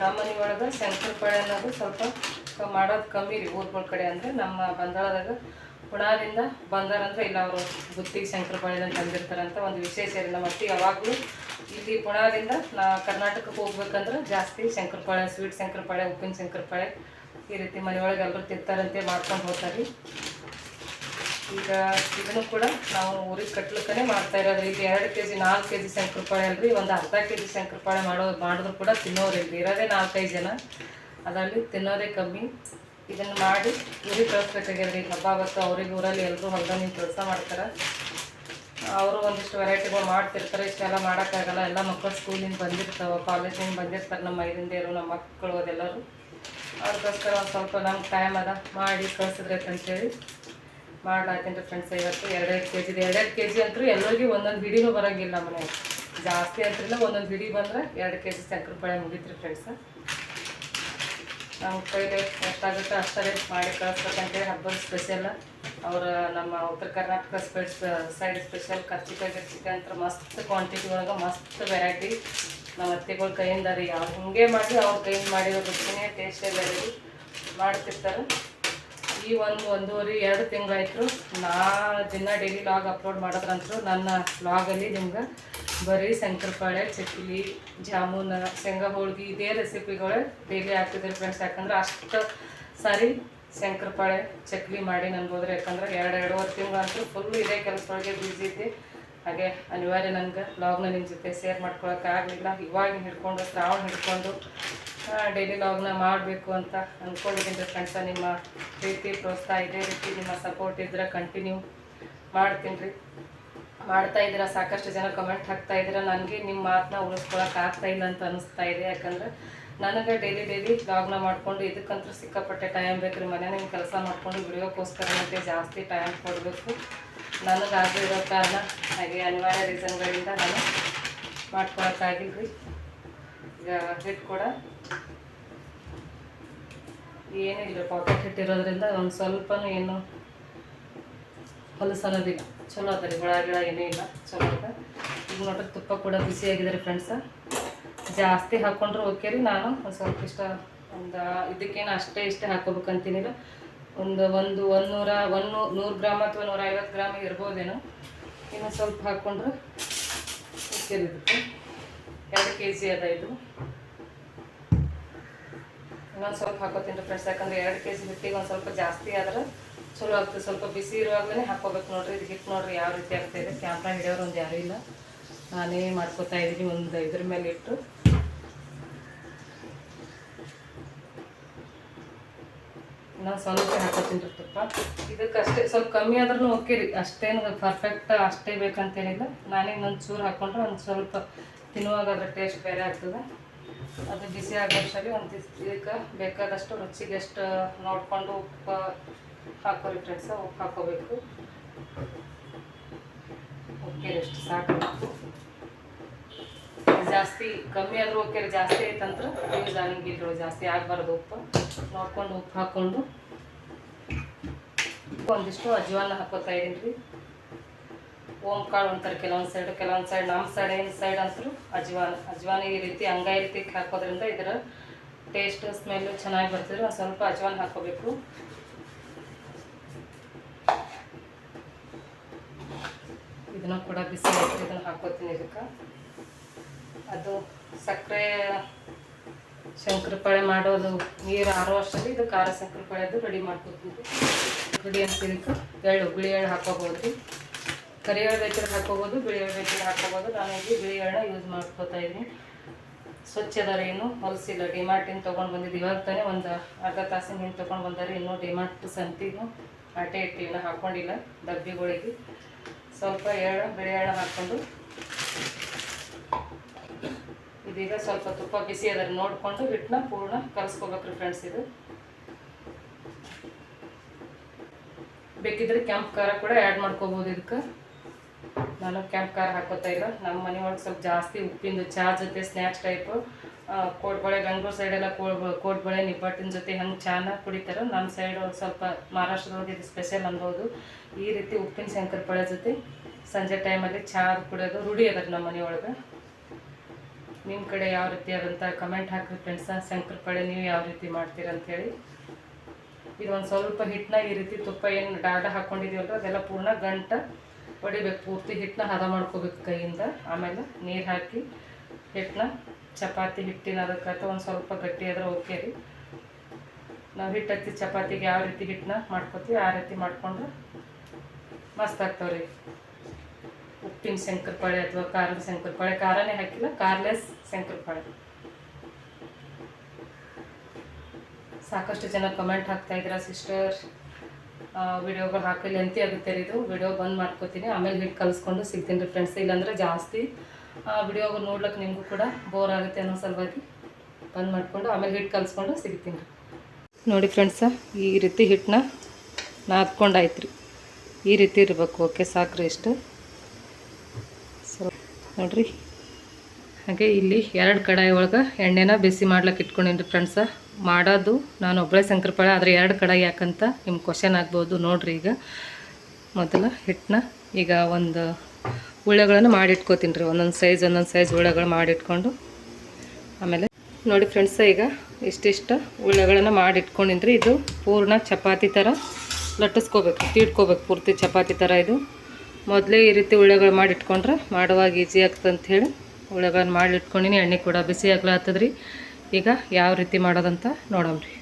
ನಮ್ಮ ಮನೆ ಒಳಗೆ ಶಂಕರಪಾಳೆ ಅನ್ನೋದು ಸ್ವಲ್ಪ ಮಾಡೋದು ಕಮ್ಮಿ ರೀ. ಊರುಗಳ ಕಡೆ ಅಂದರೆ ನಮ್ಮ ಬಂದಾಳದಾಗ ಪುಣಾದಿಂದ ಬಂದಾರಂದ್ರೆ ಇಲ್ಲ ಅವರು ಗುತ್ತಿಗೆ ಶಂಕರಪಾಳೆನ ತಂದಿರ್ತಾರಂತ ಒಂದು ವಿಶೇಷ ರೀ ಮತ್ತು ಯಾವಾಗಲೂ ಇಲ್ಲಿ ಪುಣಾದಿಂದ ನಾ ಕರ್ನಾಟಕಕ್ಕೆ ಹೋಗ್ಬೇಕಂದ್ರೆ ಜಾಸ್ತಿ ಶಂಕರಪಾಳೆ ಸ್ವೀಟ್ ಶಂಕರಪಾಳೆ ಉಪ್ಪಿನ ಶಂಕರಪಾಳೆ ಈ ರೀತಿ ಮನೆಯೊಳಗೆ ಎಲ್ಲರೂ ತಿಂತಾರಂತೆ ಮಾಡ್ಕೊಂಡು ಹೋಗ್ತಾರೆ. ಈಗ ಇದನ್ನು ಕೂಡ ನಾವು ಊರಿಗೆ ಕಟ್ಲಿಕ್ಕೇ ಮಾಡ್ತಾ ಇರೋದು. ಈಗ ಎರಡು ಕೆ ಜಿ ನಾಲ್ಕು ಕೆ ಜಿ ಶಂಕರಪಾಳೆ ಅಲ್ರಿ. ಒಂದು ಅರ್ಧ ಕೆ ಜಿ ಶಂಕರಪಾಳೆ ಮಾಡೋ, ಮಾಡಿದ್ರು ಕೂಡ ತಿನ್ನೋರಿಲ್ಲ ಇರೋದೇ ನಾಲ್ಕೈದು ಜನ. ಅದರಲ್ಲಿ ತಿನ್ನೋದೇ ಕಮ್ಮಿ. ಇದನ್ನು ಮಾಡಿ ಊರಿಗೆ ಕಳಿಸ್ಬೇಕಾಗ್ಯದ ಈಗ ಹಬ್ಬ ಆಗುತ್ತೆ ಅವ್ರಿಗೆ ಊರಲ್ಲಿ ಎಲ್ಲರೂ ಹೊಲದಲ್ಲಿ ನಿಂತು ಕೆಲಸ ಮಾಡ್ತಾರೆ. ಅವರು ಒಂದಿಷ್ಟು ವೆರೈಟಿಗಳು ಮಾಡ್ತಿರ್ತಾರೆ, ಇಷ್ಟೆಲ್ಲ ಮಾಡೋಕ್ಕಾಗಲ್ಲ. ಎಲ್ಲ ಮಕ್ಕಳು ಸ್ಕೂಲಿಂದ ಬಂದಿರ್ತಾವೆ, ಕಾಲೇಜಿಂದ ಬಂದಿರ್ತಾರೆ, ನಮ್ಮ ಮೈದಿಂದೇರು ನಮ್ಮ ಮಕ್ಕಳು ಅದೆಲ್ಲರೂ. ಅದಕ್ಕೋಸ್ಕರ ಒಂದು ಸ್ವಲ್ಪ ನಮ್ಗೆ ಟೈಮ್ ಅದ. ಮಾಡಿ ಕಳ್ಸಿದ್ರೆ ಅಂತೇಳಿ ಮಾಡ್ಲಾತೀನಿ ರೀ ಫ್ರೆಂಡ್ಸ್ ಇವತ್ತು ಎರಡೆರಡು ಕೆ ಜಿದು ಎರಡೆರಡು ಕೆ ಜಿ ಅಂತೂ ಎಲ್ಲರಿಗೂ ಒಂದೊಂದು ಹಿಡಿನೂ ಬರೋಂಗಿಲ್ಲ ಮನೆ ಜಾಸ್ತಿ ಅಂತಿಲ್ಲ ಒಂದೊಂದು ಹಿಡಿ ಬಂದ್ರೆ ಎರಡು ಕೆ ಜಿ ಸಕ್ಕರೆ ಮುಗಿತ್ರಿ ಫ್ರೆಂಡ್ಸ್ ನಮ್ಮ ಕೈಲಿ ಎಷ್ಟಾಗುತ್ತೆ ಅಷ್ಟೇ ಮಾಡಿ ಕಳಿಸ್ಬೇಕಂತೇಳಿ ಹಬ್ಬದ ಸ್ಪೆಷಲ್ ಅವ್ರ ನಮ್ಮ ಉತ್ತರ ಕರ್ನಾಟಕ ಸ್ಪೆಸ್ ಸೈಡ್ ಸ್ಪೆಷಲ್ ಕರ್ಚಿಕಾಯಿ ಗರ್ಚಿಕಾಯಿ ಅಂತ ಮಸ್ತ್ ಕ್ವಾಂಟಿಟಿ ಒಳಗೆ ಮಸ್ತ್ ವೆರೈಟಿ ನಮ್ಮ ಅತ್ತೆಗಳ ಕೈಯಿಂದ ರೀ ಯಾವ ಹಿಂಗೆ ಮಾಡಿ ಅವ್ರ ಕೈಯಿಂದ ಮಾಡಿರೋ ರುಚಿನೇ ಟೇಸ್ಟ್ ಎಲ್ಲ ರೀ ಮಾಡ್ತಿರ್ತಾರೆ. ಈ ಒಂದು ಒಂದೂವರೆ, ಎರಡು ತಿಂಗಳಾಯ್ತು ನಾ ದಿನ ಡೈಲಿ ಲಾಗ್ ಅಪ್ಲೋಡ್ ಮಾಡೋದ್ರಂತೂ ನನ್ನ ಲಾಗಲ್ಲಿ ನಿಮ್ಗೆ ಬರೀ ಶಂಕರಪಾಳೆ, ಚಕ್ಲಿ, ಜಾಮೂನ್, ಶೇಂಗಾ, ಹೋಳಿಗೆ ಇದೇ ರೆಸಿಪಿಗಳು ಡೈಲಿ ಹಾಕಿದ್ರೆ ಫ್ರೆಂಡ್ಸ್ ಯಾಕಂದ್ರೆ ಅಷ್ಟು ಸಾರಿ ಶಂಕರಪಾಳೆ, ಚಕ್ಲಿ ಮಾಡಿ ಅನ್ಬೋದ್ರಿ ಯಾಕಂದ್ರೆ ಎರಡು ಎರಡೂವರೆ ತಿಂಗಳಂತೂ ಫುಲ್ ಇದೇ ಕೆಲಸದೊಳಗೆ ಬ್ಯುಸಿ ಇದ್ದೆ. ಹಾಗೆ ಅನಿವಾರ್ಯ ನನಗೆ ಲಾಗ್ನ ನಿಮ್ಮ ಜೊತೆ ಶೇರ್ ಮಾಡ್ಕೊಳಕ್ಕಾಗಲಿಲ್ಲ ಇವಾಗ ಹಿಡ್ಕೊಂಡು, ಶ್ರಾವಣ ಹಿಡ್ಕೊಂಡು ಡೈಲಿ ಲಾಗ್ನ ಮಾಡಬೇಕು ಅಂತ ಅಂದ್ಕೊಂಡಿದ್ದೀನಿ ಫ್ರೆಂಡ್ಸ ನಿಮ್ಮ ಪ್ರೀತಿ, ಪ್ರೋತ್ಸಾಹ ಇದೇ ರೀತಿ, ನಿಮ್ಮ ಸಪೋರ್ಟ್ ಇದ್ರೆ ಕಂಟಿನ್ಯೂ ಮಾಡ್ತೀನಿ ರೀ. ಮಾಡ್ತಾ ಇದ್ದೀರಾ, ಸಾಕಷ್ಟು ಜನ ಕಮೆಂಟ್ ಹಾಕ್ತಾ ನನಗೆ ನಿಮ್ಮ ಮಾತನ್ನ ಉಳಿಸ್ಕೊಳಕ್ಕೆ ಆಗ್ತಾ ಇಲ್ಲ ಅಂತ ಅನಿಸ್ತಾ ಇದೆ. ಯಾಕಂದ್ರೆ ನನಗೆ ಡೈಲಿ ಡೈಲಿ ಲಾಗ್ನ ಮಾಡ್ಕೊಂಡು ಇದಕ್ಕಂತೂ ಸಿಕ್ಕಾಪಟ್ಟೆ ಟೈಮ್ ಬೇಕು ರೀ ಮನೇನ ಕೆಲಸ ಮಾಡ್ಕೊಂಡು ವಿಡಿಯೋಕ್ಕೋಸ್ಕರ ಜಾಸ್ತಿ ಟೈಮ್ ಕೊಡಬೇಕು. ಇರೋ ಕಾರಣ, ಹಾಗೆ ಅನಿವಾರ್ಯ ರೀಸನ್ಗಳಿಂದ ನಾನು ಮಾಡ್ಕೊಳಕ್ಕಾಗಿಲ್ಲ ರೀ ಈಗ ಹಿಟ್ಟು ಕೂಡ ಏನಿಲ್ಲ ಪಾಕೆಟ್ ಹಿಟ್ಟಿರೋದ್ರಿಂದ ಒಂದು ಸ್ವಲ್ಪನೂ ಏನು ಹೊಲಸು ಅನ್ನೋದಿಲ್ಲ ಚಲೋ ಅದ ರೀ, ಹುಳ ಗಿಳ ಏನೂ ಇಲ್ಲ, ಚಲೋ ಅದ. ಈಗ ನೋಡ್ರಿ ತುಪ್ಪ ಕೂಡ ಬಿಸಿಯಾಗಿದೆ ರೀ ಫ್ರೆಂಡ್ಸ ಜಾಸ್ತಿ ಹಾಕ್ಕೊಂಡ್ರೆ ಓಕೆ ರೀ ನಾನು, ಒಂದು ಸ್ವಲ್ಪ ಇಷ್ಟ, ಒಂದು ಇದಕ್ಕೇನು ಅಷ್ಟೇ ಇಷ್ಟೇ ಹಾಕೋಬೇಕಂತೀನಿಲ್ಲ. ಒಂದು ಒಂದು ಒಂದು ನೂರ ಒಂದು ನೂರು ಗ್ರಾಮ್ ಅಥವಾ ನೂರ ಐವತ್ತು ಗ್ರಾಮ್ ಇರ್ಬೋದೇನೋ, ಇನ್ನು ಸ್ವಲ್ಪ ಹಾಕ್ಕೊಂಡ್ರೆ ಓಕೆ ರೀ ಇದಕ್ಕೆ. ಎರಡು ಕೆ ಜಿ ಅದ ಇದು. ಇನ್ನೊಂದು ಸ್ವಲ್ಪ ಹಾಕೋತೀನಿ ರೀ ಫ್ರೆಂಡ್ಸ್ ಯಾಕಂದ್ರೆ ಎರಡು ಕೆ ಜಿ ಹಿಟ್ಟಿಗೆ ಒಂದು ಸ್ವಲ್ಪ ಜಾಸ್ತಿ ಆದ್ರೆ ಚಲೋ ಆಗ್ತದೆ. ಸ್ವಲ್ಪ ಬಿಸಿ ಇರುವಾಗಲೇ ಹಾಕೋಬೇಕು ನೋಡ್ರಿ. ಇದು ಹಿಟ್ಟು ನೋಡ್ರಿ ಯಾವ ರೀತಿ ಆಗ್ತಾಯಿದೆ ಕ್ಯಾಮ್ರಾ ಹಿಡಿಯೋರು ಒಂದು ಯಾರೂ ಇಲ್ಲ. ನಾನೇ ಮಾಡ್ಕೋತಾ ಇದ್ದೀನಿ. ಒಂದು ಇದ್ರ ಮೇಲೆ ಇಟ್ಟು. ನಾನು ಸ್ವಲ್ಪ ಹಾಕೋತೀನಿ ರೀ ತುಪ್ಪ ಇದಕ್ಕೆ ಅಷ್ಟೇ ಸ್ವಲ್ಪ ಕಮ್ಮಿ ಆದ್ರೂ ಓಕೆ ರೀ. ಅಷ್ಟೇನು ಪರ್ಫೆಕ್ಟ್ ಅಷ್ಟೇ ಬೇಕಂತೇನಿಲ್ಲ. ನಾನೇ ಇನ್ನೊಂದು ಚೂರು ಹಾಕ್ಕೊಂಡ್ರೆ ಒಂದು ಸ್ವಲ್ಪ ತಿನ್ನುವಾಗ ಅದ್ರ ಟೇಸ್ಟ್ ಬೇರೆ ಆಗ್ತದೆ. ಅದು ಬಿಸಿ ಆಗೋಷ್ಟರಲ್ಲಿ ಒಂದು ಇದಕ್ಕೆ ಬೇಕಾದಷ್ಟು ರುಚಿಗೆ ಎಷ್ಟು ನೋಡಿಕೊಂಡು ಉಪ್ಪು ಹಾಕೋರಿ ಸಹ ಉಪ್ಪು ಹಾಕೋಬೇಕು ಎಷ್ಟು ಸಾಕು ಜಾಸ್ತಿ ಕಮ್ಮಿ ಆದರೂ ಓಕೆ ರೀ ಜಾಸ್ತಿ ಆಯ್ತಂದ್ರೆ ಯೂಸ್ ಜಾಸ್ತಿ ಆಗಬಾರ್ದು ಉಪ್ಪು. ನೋಡ್ಕೊಂಡು ಉಪ್ಪು ಹಾಕ್ಕೊಂಡು ಒಂದಿಷ್ಟು ಅಜ್ವಾನ ಹಾಕೋತಾ ಇದ್ದೀನಿ ರೀ ಓಂ ಕಾಳು ಅಂತಾರೆ, ಕೆಲವೊಂದು ಸೈಡ್ ಕೆಲವೊಂದು ಸೈಡ್ ನಮ್ಮ ಸೈಡ್ ಏನು ಸೈಡ್ ಅಂತರೂ ಅಜ್ವಾನ ಅಜ್ವಾನ ಈ ರೀತಿ ಅಂಗೈ ರೀತಿ ಹಾಕೋದ್ರಿಂದ ಇದರ ಟೇಸ್ಟ್ ಸ್ಮೆಲ್ಲು ಚೆನ್ನಾಗಿ ಬರ್ತದೆ ಸ್ವಲ್ಪ ಅಜ್ವಾನ ಹಾಕೋಬೇಕು. ಇದನ್ನು ಕೂಡ ಬಿಸಿ ಆಯ್ತು, ಇದನ್ನು ಹಾಕೋತೀನಿ ಇದಕ್ಕೆ. ಅದು ಸಕ್ಕರೆ ಶಂಕರಪಾಳೆ ಮಾಡೋದು, ನೀರು ಆರೋ ಅಷ್ಟರಲ್ಲಿ ಇದು ಖಾರ ಶಂಕರಪಾಳೆದು ರೆಡಿ ಮಾಡ್ಕೊತೀವಿ ರೆಡಿ ಅಂತ ಇದಕ್ಕೆ ಎಳ್ಳು, ಬಿಳಿ ಎಳ್ಳು ಹಾಕೋಬೋದು. ಕರಿ ಎಳ್ಳು ಬೇಕಾದ್ರೆ ಹಾಕೋಬೋದು, ಬಿಳಿ ಎಳ್ಳು ಬೇಕಾದ್ರೆ ಹಾಕೋಬೋದು. ನಾನು ಇಲ್ಲಿ ಬಿಳಿ ಎಳ್ಳನ್ನ ಯೂಸ್ ಮಾಡ್ಕೋತಾ ಇದ್ದೀನಿ. ಸ್ವಚ್ಛ ಅದಾರ ಹೊಲಸಿಲ್ಲ. ಡಿಮಾರ್ಟಿಂದ ತೊಗೊಂಡು ಬಂದಿದ್ದು ಇವಾಗ ತಾನೇ ಒಂದು ಅರ್ಧ ತಾಸಿನ ಹಿಂದೆ ತೊಗೊಂಡು ಬಂದಾರೆ. ಇನ್ನೂ ಡಿಮಾರ್ಟ್ ಸಂತಿಗೂ ಆಟೆ ಇಟ್ಟಿಲ್ಲ ಹಾಕ್ಕೊಂಡಿಲ್ಲ ಡಬ್ಬಿಗಳಿಗೆ. ಸ್ವಲ್ಪ ಎಳ್ಳು, ಬಿಳಿ ಎಳ್ಳು ಹಾಕ್ಕೊಂಡು. ಇದೀಗ ಸ್ವಲ್ಪ ತುಪ್ಪ ಬಿಸಿ ಅದನ್ನು ನೋಡಿಕೊಂಡು ಹಿಟ್ಟನ್ನ ಪೂರ್ಣ ಕಲಸ್ಕೋಬೇಕ್ರಿ ಫ್ರೆಂಡ್ಸ್ ಇದು. ಬೇಕಿದ್ರೆ ಕೆಂಪು ಖಾರ ಕೂಡ ಆ್ಯಡ್ ಮಾಡ್ಕೋಬೋದು ಇದಕ್ಕೆ. ನಾನು ಕೆಂಪು ಕಾರ್ ಹಾಕೋತಾ ಇಲ್ಲ. ನಮ್ಮ ಮನೆಯೊಳಗೆ ಸ್ವಲ್ಪ ಜಾಸ್ತಿ ಉಪ್ಪಿಂದು ಚಹಾ ಜೊತೆ ಸ್ನ್ಯಾಕ್ಸ್ ಟೈಪು ಕೋಟ್ಬಳೆ ಬೆಂಗಳೂರು ಸೈಡೆಲ್ಲ ಕೋಟ್ಬಳೆ, ನಿಬ್ಬಟ್ಟಿನ ಜೊತೆ ಹಂಗೆ ಚೆನ್ನಾಗಿ ಕುಡಿತಾರೆ. ನಮ್ಮ ಸೈಡ್ ಸ್ವಲ್ಪ ಮಹಾರಾಷ್ಟ್ರದೊಳಗೆ ಇದು ಸ್ಪೆಷಲ್ ಅನ್ಬೋದು. ಈ ರೀತಿ ಉಪ್ಪಿನ ಶಂಕರಪಳೆ ಜೊತೆ ಸಂಜೆ ಟೈಮಲ್ಲಿ ಚಹಾ ಕುಡಿಯೋದು ರೂಢಿ ಅದ ನಮ್ಮ ಮನೆಯೊಳಗೆ ನಿಮ್ಮ ಕಡೆ ಯಾವ ರೀತಿ ಆದಂಥ ಕಮೆಂಟ್ ಹಾಕಿ ಫ್ರೆಂಡ್ಸ ಶಂಕರಪಳೆ ನೀವು ಯಾವ ರೀತಿ ಮಾಡ್ತೀರ ಅಂಥೇಳಿ ಇದು ಒಂದು ಸ್ವಲ್ಪ ಹಿಟ್ಟನ್ನ ಈ ರೀತಿ ತುಪ್ಪ ಏನು ಡಾಟಾ ಹಾಕ್ಕೊಂಡಿದ್ದೀವಲ್ಲ ಅದೆಲ್ಲ ಪೂರ್ಣ ಗಂಟ ಹೊಡಿಬೇಕು, ಪೂರ್ತಿ ಹಿಟ್ಟನ್ನ ಹದ ಮಾಡ್ಕೋಬೇಕು ಕೈಯಿಂದ. ಆಮೇಲೆ ನೀರು ಹಾಕಿ ಹಿಟ್ಟನ್ನ, ಚಪಾತಿ ಹಿಟ್ಟಿನ ಅದಕ್ಕೆ ಒಂದು ಸ್ವಲ್ಪ ಗಟ್ಟಿ ಆದರೆ ಓಕೆ ರೀ. ನಾವು ಹಿಟ್ಟು ಹಚ್ಚಿ ಚಪಾತಿಗೆ ಯಾವ ರೀತಿ ಹಿಟ್ಟನ್ನ ಮಾಡ್ಕೋತೀವಿ, ಆ ರೀತಿ ಮಾಡ್ಕೊಂಡ್ರೆ ಮಸ್ತ್ ಆಗ್ತಾವೆ ರೀ. ಉಪ್ಪಿನ ಶಂಕರಪಾಳೆ ಅಥವಾ ಖಾರದ ಶಂಕರಪಾಳೆ, ಖಾರನೇ ಹಾಕಿಲ್ಲ ಕಾರ್ಲೆಸ್ ಶಂಕರಪಾಳೆ. ಸಾಕಷ್ಟು ಜನ ಕಮೆಂಟ್ ಹಾಕ್ತಾ ಸಿಸ್ಟರ್ ವಿಡಿಯೋಗಳು ಹಾಕಿ ಲೆಂತಿ ಆಗುತ್ತೆ ತೆರೆದು ವಿಡಿಯೋ ಬಂದ್ ಮಾಡ್ಕೋತೀನಿ. ಆಮೇಲೆ ಹಿಟ್ಟು ಕಲಿಸ್ಕೊಂಡು ಸಿಗ್ತೀನಿ ರೀ ಫ್ರೆಂಡ್ಸ್ ಇಲ್ಲಾಂದ್ರೆ ಜಾಸ್ತಿ ವಿಡಿಯೋಗಳು ನೋಡ್ಲಿಕ್ಕೆ ನಿಮಗೂ ಕೂಡ ಬೋರ್ ಆಗುತ್ತೆ ಅನ್ನೋ ಸಲುವಾಗಿ ಬಂದ್ ಮಾಡಿಕೊಂಡು ಆಮೇಲೆ ಹಿಟ್ಟು ಕಲಿಸ್ಕೊಂಡು ಸಿಗ್ತೀನಿ ನೋಡಿ ಫ್ರೆಂಡ್ಸ ಈ ರೀತಿ ಹಿಟ್ಟನ್ನ ನಾದ್ಕೊಂಡಾಯ್ತು ರೀ ಈ ರೀತಿ ಇರಬೇಕು. ಓಕೆ, ಸಾಕ್ರಿ ಇಷ್ಟು. ಸೊ ನೋಡ್ರಿ. ಹಾಗೆ ಇಲ್ಲಿ ಎರಡು ಕಡಾಯಿ ಒಳಗೆ ಎಣ್ಣೆನ ಬಿಸಿ ಮಾಡ್ಲಿಕ್ಕೆ ಇಟ್ಕೊಂಡಿನಿ ಫ್ರೆಂಡ್ಸ ಮಾಡೋದು ನಾನು ಒಬ್ಬಳೇ ಸಂಕ್ರಪಾಳೆ ಆದರೆ ಎರಡು ಕಡಾಯಿ ಯಾಕಂತ ನಿಮ್ಮ ಕ್ವಶನ್ ಆಗ್ಬೋದು ನೋಡ್ರಿ ಈಗ. ಮೊದಲ ಹಿಟ್ಟನ್ನ ಈಗ ಒಂದು ಉಳ್ಳೆಗಳನ್ನು ಮಾಡಿಟ್ಕೋತೀನಿ ರೀ ಒಂದೊಂದು ಸೈಜ್ ಒಂದೊಂದು ಸೈಜ್ ಉಳ್ಳೆಗಳು ಮಾಡಿಟ್ಕೊಂಡು. ಆಮೇಲೆ ನೋಡಿ ಫ್ರೆಂಡ್ಸ ಈಗ ಇಷ್ಟಿಷ್ಟು ಉಳ್ಳೆಗಳನ್ನು ಮಾಡಿಟ್ಕೊಂಡಿನಿ ರೀ ಇದು ಪೂರ್ಣ ಚಪಾತಿ ಥರ ಲಟ್ಟಿಸ್ಕೋಬೇಕು, ತೀಡ್ಕೋಬೇಕು, ಪೂರ್ತಿ ಚಪಾತಿ ಥರ ಇದು. ಮೊದಲೇ ಈ ರೀತಿ ಉಳ್ಳೆಗಳು ಮಾಡಿಟ್ಕೊಂಡ್ರೆ ಮಾಡುವಾಗ ಈಸಿ ಆಗ್ತದೆ ಅಂತ ಹೇಳಿ. ಉಳ್ಳೆಗಳನ್ನ ಮಾಡಿ ಇಟ್ಕೊಂಡಿನಿ ಎಣ್ಣೆ ಕೂಡ ಬಿಸಿ ಆಗ್ಲಾತ್ತದ್ರಿ ಈಗ ಯಾವ ರೀತಿ ಮಾಡೋದಂತ ನೋಡ್ರಿ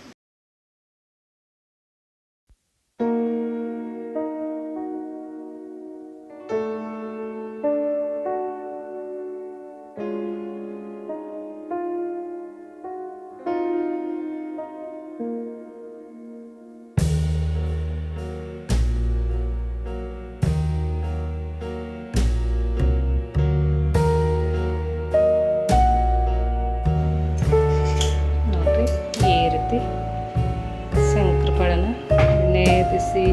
ನೇದಿಸಿ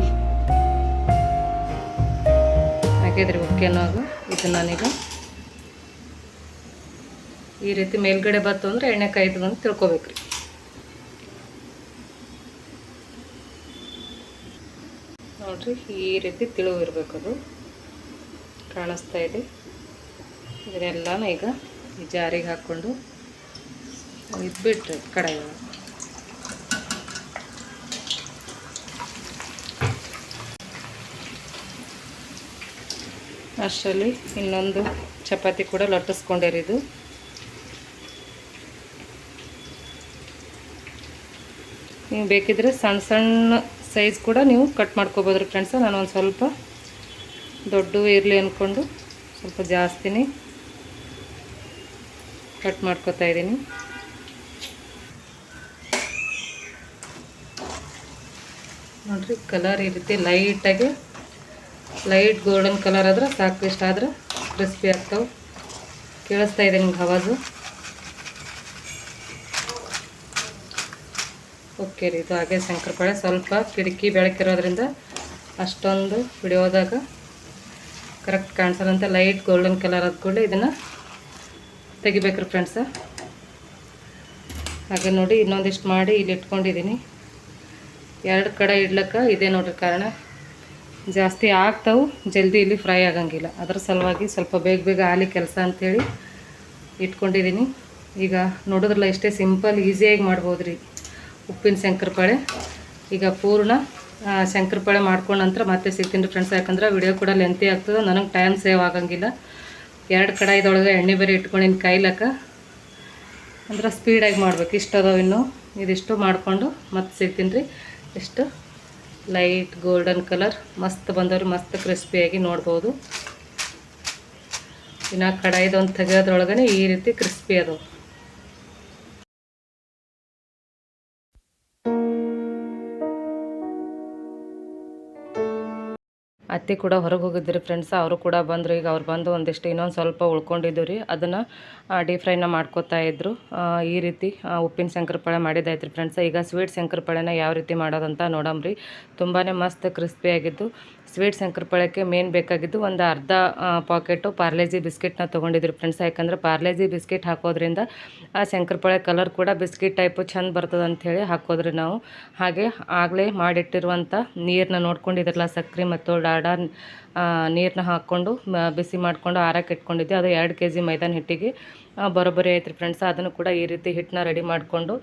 ಹಾಕಿದ್ರಿ ಉಕ್ಕೆನಾಗ ಇದು ನಾನೀಗ ಈ ರೀತಿ ಮೇಲ್ಗಡೆ ಬತ್ತು ಅಂದ್ರೆ ಎಣ್ಣೆ ಕಾಯ್ದು ಅಂತ ತಿಳ್ಕೊಬೇಕ್ರಿ. ನೋಡ್ರಿ, ಈ ರೀತಿ ತಿಳುವು ಇರಬೇಕು ಅದು ಕಾಣಿಸ್ತಾ ಇದೆ. ಇದನ್ನೆಲ್ಲನೂ ಈಗ ಈ ಜಾರಿಗೆ ಹಾಕ್ಕೊಂಡು ಇದ್ಬಿಟ್ರೆ ಬಿಟ್ರಿ ಕಡಾಯಿ ಅಷ್ಟರಲ್ಲಿ ಇನ್ನೊಂದು ಚಪಾತಿ ಕೂಡ ಲಟ್ಟಿಸ್ಕೊಂಡಿರೋದು ನೀವು ಬೇಕಿದ್ರೆ ಸಣ್ಣ ಸಣ್ಣ ಸೈಜ್ ಕೂಡ ನೀವು ಕಟ್ ಮಾಡ್ಕೋಬೋದ್ರಿ ಫ್ರೆಂಡ್ಸ. ನಾನು ಒಂದು ಸ್ವಲ್ಪ ದೊಡ್ಡ ಇರಲಿ ಅಂದ್ಕೊಂಡು ಸ್ವಲ್ಪ ಜಾಸ್ತಿನೇ ಕಟ್ ಮಾಡ್ಕೊತಾ ಇದ್ದೀನಿ. ನೋಡಿರಿ ಕಲರ್ ಈ ರೀತಿ ಲೈಟಾಗಿ ಲೈಟ್ ಗೋಲ್ಡನ್ ಕಲರ್ ಆದ್ರೆ ಸಾಕು ಇಷ್ಟ ಆದ್ರೆ ಕ್ರಿಸ್ಪಿ ಆಗ್ತಾವೆ. ಕೇಳಿಸ್ತಾ ಇದೆ ನಿಮ್ಗೆ ಹವಾಜು ಓಕೆ ರೀ, ಇದು ಹಾಗೆ ಶಂಕರಪಾಳೆ ಸ್ವಲ್ಪ ಕಿಟಕಿ ಬೆಳಕಿರೋದ್ರಿಂದ ಅಷ್ಟೊಂದು ಬಿಡಿಯೋದಾಗ ಕರೆಕ್ಟ್ ಕಾಣಿಸೋದಂತ ಲೈಟ್ ಗೋಲ್ಡನ್ ಕಲರ್ ಆದ ಕೂಡಲೇ ಇದನ್ನು ತೆಗಿಬೇಕ್ರಿ ಫ್ರೆಂಡ್ಸ ಹಾಗೆ ನೋಡಿ ಇನ್ನೊಂದಿಷ್ಟು ಮಾಡಿ ಇಲ್ಲಿ ಇಟ್ಕೊಂಡಿದ್ದೀನಿ. ಎರಡು ಕಡೆ ಇಡ್ಲಕ್ಕ ಇದೇ ನೋಡ್ರಿ ಕಾರಣ. ಜಾಸ್ತಿ ಆಗ್ತಾವು, ಜಲ್ದಿ ಇಲ್ಲಿ ಫ್ರೈ ಆಗಂಗಿಲ್ಲ. ಅದರ ಸಲುವಾಗಿ ಸ್ವಲ್ಪ ಬೇಗ ಬೇಗ ಆಲಿ ಕೆಲಸ ಅಂಥೇಳಿ ಇಟ್ಕೊಂಡಿದ್ದೀನಿ ಈಗ ನೋಡಿದ್ರಲ್ಲ ಇಷ್ಟೇ ಸಿಂಪಲ್ ಈಸಿಯಾಗಿ ಮಾಡ್ಬೋದು ರೀ ಉಪ್ಪಿನ ಶಂಕರಪಾಳೆ. ಈಗ ಪೂರ್ಣ ಶಂಕರಪಾಳೆ ಮಾಡ್ಕೊಂಡ ನಂತರ ಮತ್ತೆ ಸಿಗ್ತೀನಿ ಫ್ರೆಂಡ್ಸ್ ಯಾಕಂದ್ರೆ ವಿಡಿಯೋ ಕೂಡ ಲೆಂತಿ ಆಗ್ತದೆ, ನನಗೆ ಟೈಮ್ ಸೇವ್ ಆಗಂಗಿಲ್ಲ. ಎರಡು ಕಡಾಯಿದೊಳಗೆ ಎಣ್ಣೆ ಬೇರೆ ಇಟ್ಕೊಂಡಿನ ಕೈಲಕ್ಕ. ಅಂದ್ರೆ ಸ್ಪೀಡಾಗಿ ಮಾಡ್ಬೇಕು, ಇಷ್ಟು ಅದಾವ ಇನ್ನು. ಇದಿಷ್ಟು ಮಾಡಿಕೊಂಡು ಮತ್ತೆ ಸಿಗ್ತೀನಿ ರೀ. ಇಷ್ಟು. Light golden colour. ಮಸ್ತ್ ಬಂದವ್ರಿ ಮಸ್ತ್ ಕ್ರಿಸ್ಪಿಯಾಗಿ ನೋಡ್ಬೋದು. ಇನ್ನು ಕಡಾಯಿದೊಂದು ತೆಗೆಯೋದ್ರೊಳಗನೆ ಈ ರೀತಿ ಕ್ರಿಸ್ಪಿ ಅದಾವೆ ಅತ್ತೆ ಕೂಡ ಹೊರಗೆ ಹೋಗಿದ್ರಿ ಫ್ರೆಂಡ್ಸ್ ಅವರು ಕೂಡ ಬಂದರು. ಈಗ ಅವ್ರು ಬಂದು ಒಂದಿಷ್ಟು ಇನ್ನೊಂದು ಸ್ವಲ್ಪ ಉಳ್ಕೊಂಡಿದ್ದು ರೀ ಅದನ್ನು ಡೀಪ್ ಫ್ರೈನ ಮಾಡ್ಕೋತಾ ಇದ್ದರು ಈ ರೀತಿ ಉಪ್ಪಿನ ಶಂಕರಪಾಳೆ ಮಾಡಿದ್ದಾಯ್ತು ರೀ ಫ್ರೆಂಡ್ಸ್ ಈಗ ಸ್ವೀಟ್ ಶಂಕರಪಾಳೆನ ಯಾವ ರೀತಿ ಮಾಡೋದಂತ ನೋಡಮ್ರಿ. ತುಂಬಾ ಮಸ್ತ್ ಕ್ರಿಸ್ಪಿ ಆಗಿದ್ದು. ಸ್ವೀಟ್ ಶಂಕರಪಾಳ್ಯಕ್ಕೆ ಮೇನ್ ಬೇಕಾಗಿದ್ದು ಒಂದು ಅರ್ಧ ಪಾಕೆಟು ಪಾರ್ಲೇಜಿ ಬಿಸ್ಕೆಟ್ನ ತೊಗೊಂಡಿದ್ರು ಫ್ರೆಂಡ್ಸ್ ಯಾಕಂದ್ರೆ ಪಾರ್ಲೇಜಿ ಬಿಸ್ಕೆಟ್ ಹಾಕೋದ್ರಿಂದ, ಆ ಶಂಕರಪಾಳೆ ಕಲರ್ ಕೂಡ ಬಿಸ್ಕೆಟ್ ಟೈಪು ಚೆಂದ ಬರ್ತದೆ ಅಂಥೇಳಿ ಹಾಕೋದ್ರಿ ನಾವು. ಹಾಗೆ ಆಗಲೇ ಮಾಡಿಟ್ಟಿರುವಂಥ ನೀರನ್ನ ನೋಡ್ಕೊಂಡಿದ್ರಲ್ಲ ಸಕ್ಕರೆ ಮತ್ತು ಡಾಡ ನೀರನ್ನ ಹಾಕ್ಕೊಂಡು ಬಿಸಿ ಮಾಡಿಕೊಂಡು ಆರಕ್ಕೆ ಇಟ್ಕೊಂಡಿದ್ದೆ. ಅದು ಎರಡು ಕೆ ಜಿ ಮೈದಾನ ಹಿಟ್ಟಿಗೆ. ಬರೋಬ್ಬರಿ ಐತ್ರಿ ಫ್ರೆಂಡ್ಸ್ ಅದನ್ನು ಕೂಡ ಈ ರೀತಿ ಹಿಟ್ಟನ್ನ ರೆಡಿ ಮಾಡಿಕೊಂಡು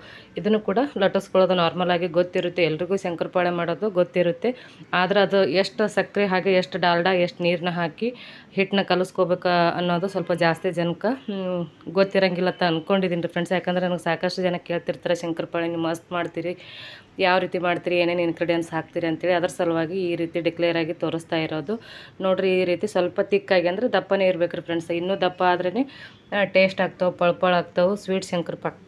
ಇದನ್ನು ಕೂಡ ಲಟ್ಟಿಸ್ಕೊಳ್ಳೋದು ನಾರ್ಮಲ್ ಆಗಿ ಗೊತ್ತಿರುತ್ತೆ. ಎಲ್ರಿಗೂ ಶಂಕರಪಾಳೆ ಮಾಡೋದು ಗೊತ್ತಿರುತ್ತೆ. ಆದ್ರೆ ಅದು ಎಷ್ಟು ಸಕ್ಕರೆ ಹಾಗೆ ಎಷ್ಟು ಡಾಲ್ಡಾ, ಎಷ್ಟು ನೀರನ್ನ ಹಾಕಿ ಹಿಟ್ಟನ್ನ ಕಲಿಸ್ಕೋಬೇಕು ಅನ್ನೋದು ಸ್ವಲ್ಪ ಜಾಸ್ತಿ ಜನಕ್ಕೆ ಗೊತ್ತಿರಂಗಿಲ್ಲ ಅಂತ ಅಂದ್ಕೊಂಡಿದ್ದೀನಿ ರೀ ಫ್ರೆಂಡ್ಸ್ ಯಾಕಂದ್ರೆ ನನಗೆ ಸಾಕಷ್ಟು ಜನ ಕೇಳ್ತಿರ್ತಾರೆ, ಶಂಕರಪಾಳೆ, ನೀವು ಮಸ್ತ್ ಮಾಡ್ತೀರಿ. ಯಾವ ರೀತಿ ಮಾಡ್ತೀರಿ, ಏನೇನು ಇನ್ಗ್ರೀಡಿಯೆಂಟ್ಸ್ ಹಾಕ್ತೀರಿ ಅಂತೇಳಿ ಅದರ ಸಲುವಾಗಿ ಈ ರೀತಿ ಡಿಕ್ಲೇರ್ ಆಗಿ ತೋರಿಸ್ತಾ ಇರೋದು. ನೋಡಿರಿ, ಈ ರೀತಿ ಸ್ವಲ್ಪ ತಿಕ್ಕಾಗಿ ಅಂದ್ರೆ ದಪ್ಪನೇ ಇರಬೇಕು ರೀ ಫ್ರೆಂಡ್ಸ್ ಇನ್ನೂ ದಪ್ಪ ಆದ್ರೇ ಟೇಸ್ಟ್ ಆಗ್ತಾವೆ, ಪಳ್ಪಳ ಆಗ್ತಾವೆ ಸ್ವೀಟ್ ಶಂಕರಪಾಳೆ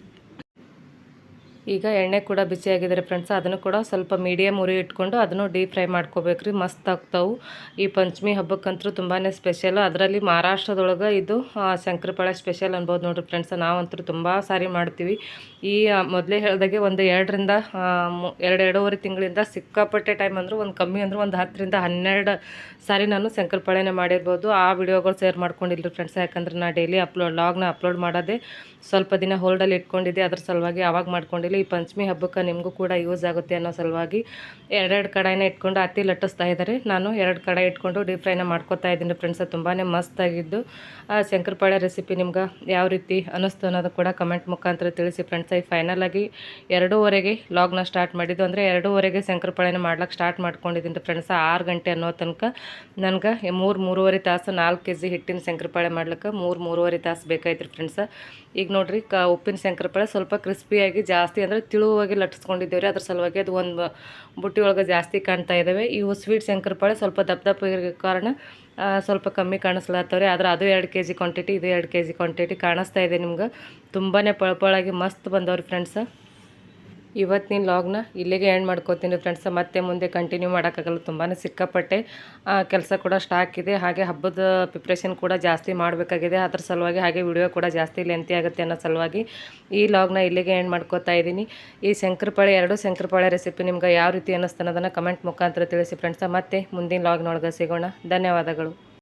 ಈಗ ಎಣ್ಣೆ ಕೂಡ ಬಿಸಿಯಾಗಿದ್ದಾರೆ ಫ್ರೆಂಡ್ಸ್ ಅದನ್ನು ಕೂಡ ಸ್ವಲ್ಪ ಮೀಡಿಯಮ್ ಉರಿ ಇಟ್ಕೊಂಡು ಅದನ್ನು ಡೀಪ್ ಫ್ರೈ ಮಾಡ್ಕೋಬೇಕ್ರಿ. ಮಸ್ತ್ ಆಗ್ತಾವೆ. ಈ ಪಂಚಮಿ ಹಬ್ಬಕ್ಕಂತೂ ತುಂಬಾ ಸ್ಪೆಷಲ್ ಅದರಲ್ಲಿ ಮಹಾರಾಷ್ಟ್ರದೊಳಗೆ ಇದು ಶಂಕರಪಾಳೆ ಸ್ಪೆಷಲ್ ಅನ್ಬೋದು ನೋಡ್ರಿ ಫ್ರೆಂಡ್ಸ್ ನಾವಂತೂ ತುಂಬ ಸಾರಿ ಮಾಡ್ತೀವಿ. ಈ ಮೊದಲೇ ಹೇಳಿದಾಗೆ ಒಂದು ಎರಡರಿಂದ ಎರಡು, ಎರಡೂವರೆ ತಿಂಗಳಿಂದ ಸಿಕ್ಕಾಪಟ್ಟೆ ಟೈಮ್ ಅಂದರೂ, ಒಂದು ಕಮ್ಮಿ ಅಂದರೂ ಒಂದು ಹತ್ತರಿಂದ ಹನ್ನೆರಡು ಸಾರಿ ನಾನು ಶಂಕರಪಾಳೆನೇ ಮಾಡಿರ್ಬೋದು. ಆ ವಿಡಿಯೋಗಳು ಶೇರ್ ಮಾಡ್ಕೊಂಡಿಲ್ಲ ಫ್ರೆಂಡ್ಸ್ ಯಾಕಂದ್ರೆ ನಾ ಡೈಲಿ ಅಪ್ಲೋಡ್ ಲಾಗ್ನ ಅಪ್ಲೋಡ್ ಮಾಡೋದೇ ಸ್ವಲ್ಪ ದಿನ ಹೋಲ್ಡಲ್ಲಿ ಇಟ್ಕೊಂಡಿದ್ದೆ. ಅದ್ರ ಸಲುವಾಗಿ ಆವಾಗ ಮಾಡ್ಕೊಂಡಿಲ್ಲ. ಈ ಪಂಚಮಿ ಹಬ್ಬಕ್ಕೆ ನಿಮಗೂ ಕೂಡ ಯೂಸ್ ಆಗುತ್ತೆ ಅನ್ನೋ ಸಲುವಾಗಿ ಎರಡೆರಡು ಕಡಾಯಿನ ಇಟ್ಕೊಂಡು ಅತ್ತಿ ಲಟ್ಟಿಸ್ತಾ ಇದ್ದಾರೆ. ನಾನು ಎರಡು ಕಡಾಯಿ ಇಟ್ಕೊಂಡು ಡೀಪ್ ಫ್ರೈನ ಮಾಡ್ಕೊತಾ ಇದ್ದೀನಿ ಫ್ರೆಂಡ್ಸ್ ತುಂಬಾ ಮಸ್ತಾಗಿದ್ದು ಆ ಶಂಕರಪಾಳೆ ರೆಸಿಪಿ ನಿಮ್ಗೆ ಯಾವ ರೀತಿ ಅನ್ನಿಸ್ತು ಅನ್ನೋದು ಕೂಡ ಕಮೆಂಟ್ ಮುಖಾಂತರ ತಿಳಿಸಿ ಫ್ರೆಂಡ್ಸ್ ಈ ಫೈನಲ್ ಆಗಿ ಎರಡೂವರೆಗೆ ಲಾಗ್ನ ಸ್ಟಾರ್ಟ್ ಮಾಡಿದ್ದು. ಅಂದರೆ ಎರಡೂವರೆಗೆ ಶಂಕರಪಾಳೆನ ಮಾಡ್ಲಿಕ್ಕೆ ಸ್ಟಾರ್ಟ್ ಮಾಡ್ಕೊಂಡಿದ್ದೀನಿ ಫ್ರೆಂಡ್ಸ್ ಆರು ಗಂಟೆ ಅನ್ನೋ ತನಕ. ನನಗೆ ಮೂರು ಮೂರುವರೆ ತಾಸು ನಾಲ್ಕು ಕೆ ಜಿ ಹಿಟ್ಟಿನ ಶಂಕರಪಾಳೆ ಮಾಡ್ಲಿಕ್ಕೆ ಮೂರು ಮೂರುವರೆ ತಾಸು ಬೇಕಾಯ್ತು ಫ್ರೆಂಡ್ಸ್ ಈಗ ನೋಡಿರಿ ಕ ಉಪ್ಪಿನ ಶಂಕರಪಾಳೆ ಸ್ವಲ್ಪ ಕ್ರಿಸ್ಪಿಯಾಗಿ ಜಾಸ್ತಿ ಅಂದರೆ ತಿಳುವಾಗಿ ಲಟ್ಟಿಸ್ಕೊಂಡಿದ್ದೇವೆ ರೀ ಅದ್ರ ಸಲುವಾಗಿ ಅದು ಒಂದು ಬುಟ್ಟಿ ಒಳಗೆ ಜಾಸ್ತಿ ಕಾಣ್ತಾ ಇದ್ದಾವೆ ಇವು ಸ್ವೀಟ್ ಶಂಕರಪಾಳೆ ಸ್ವಲ್ಪ ದಪ್ಪ ದಪ್ಪ ಇರೋ ಕಾರಣ ಸ್ವಲ್ಪ ಕಮ್ಮಿ ಕಾಣಿಸ್ಲತ್ತವ್ರಿ ಆದ್ರೆ ಅದು ಎರಡು ಕೆ ಜಿ ಕ್ವಾಂಟಿಟಿ ಇದು ಎರಡು ಕೆ ಜಿ ಕ್ವಾಂಟಿಟಿ ಕಾಣಿಸ್ತಾ ಇದೆ ನಿಮ್ಗೆ. ತುಂಬಾ ಪಳಪಳಾಗಿ ಮಸ್ತ್ ಬಂದವ್ರಿ ಫ್ರೆಂಡ್ಸ್ ಇವತ್ತಿನ ಲಾಗ್ನ ಇಲ್ಲಿಗೆ ಎಂಡ್ ಮಾಡ್ಕೋತೀನಿ ಫ್ರೆಂಡ್ಸ್ ಮತ್ತೆ ಮುಂದೆ ಕಂಟಿನ್ಯೂ ಮಾಡೋಕ್ಕಾಗಲ್ಲ ತುಂಬಾ ಸಿಕ್ಕಾಪಟ್ಟೆ ಕೆಲಸ ಕೂಡ ಸ್ಟಾಕ್ ಇದೆ ಹಾಗೆ ಹಬ್ಬದ ಪ್ರಿಪ್ರೇಷನ್ ಕೂಡ ಜಾಸ್ತಿ ಮಾಡಬೇಕಾಗಿದೆ. ಅದ್ರ ಸಲುವಾಗಿ ಹಾಗೆ ವಿಡಿಯೋ ಕೂಡ ಜಾಸ್ತಿ ಲೆಂತಿ ಆಗುತ್ತೆ ಅನ್ನೋ ಸಲುವಾಗಿ ಈ ಲಾಗ್ನ ಇಲ್ಲಿಗೆ ಎಂಡ್ ಮಾಡ್ಕೋತಾ ಇದ್ದೀನಿ. ಈ ಶಂಕರಪಾಳೆ, ಎರಡು ಶಂಕರಪಾಳೆ ರೆಸಿಪಿ ನಿಮ್ಗೆ ಯಾವ ರೀತಿ ಅನ್ನಿಸ್ತಾನೋದನ್ನು ಕಮೆಂಟ್ ಮುಖಾಂತರ ತಿಳಿಸಿ ಫ್ರೆಂಡ್ಸ ಮತ್ತೆ ಮುಂದಿನ ಲಾಗ್ನೊಳಗೆ ಸಿಗೋಣ. ಧನ್ಯವಾದಗಳು.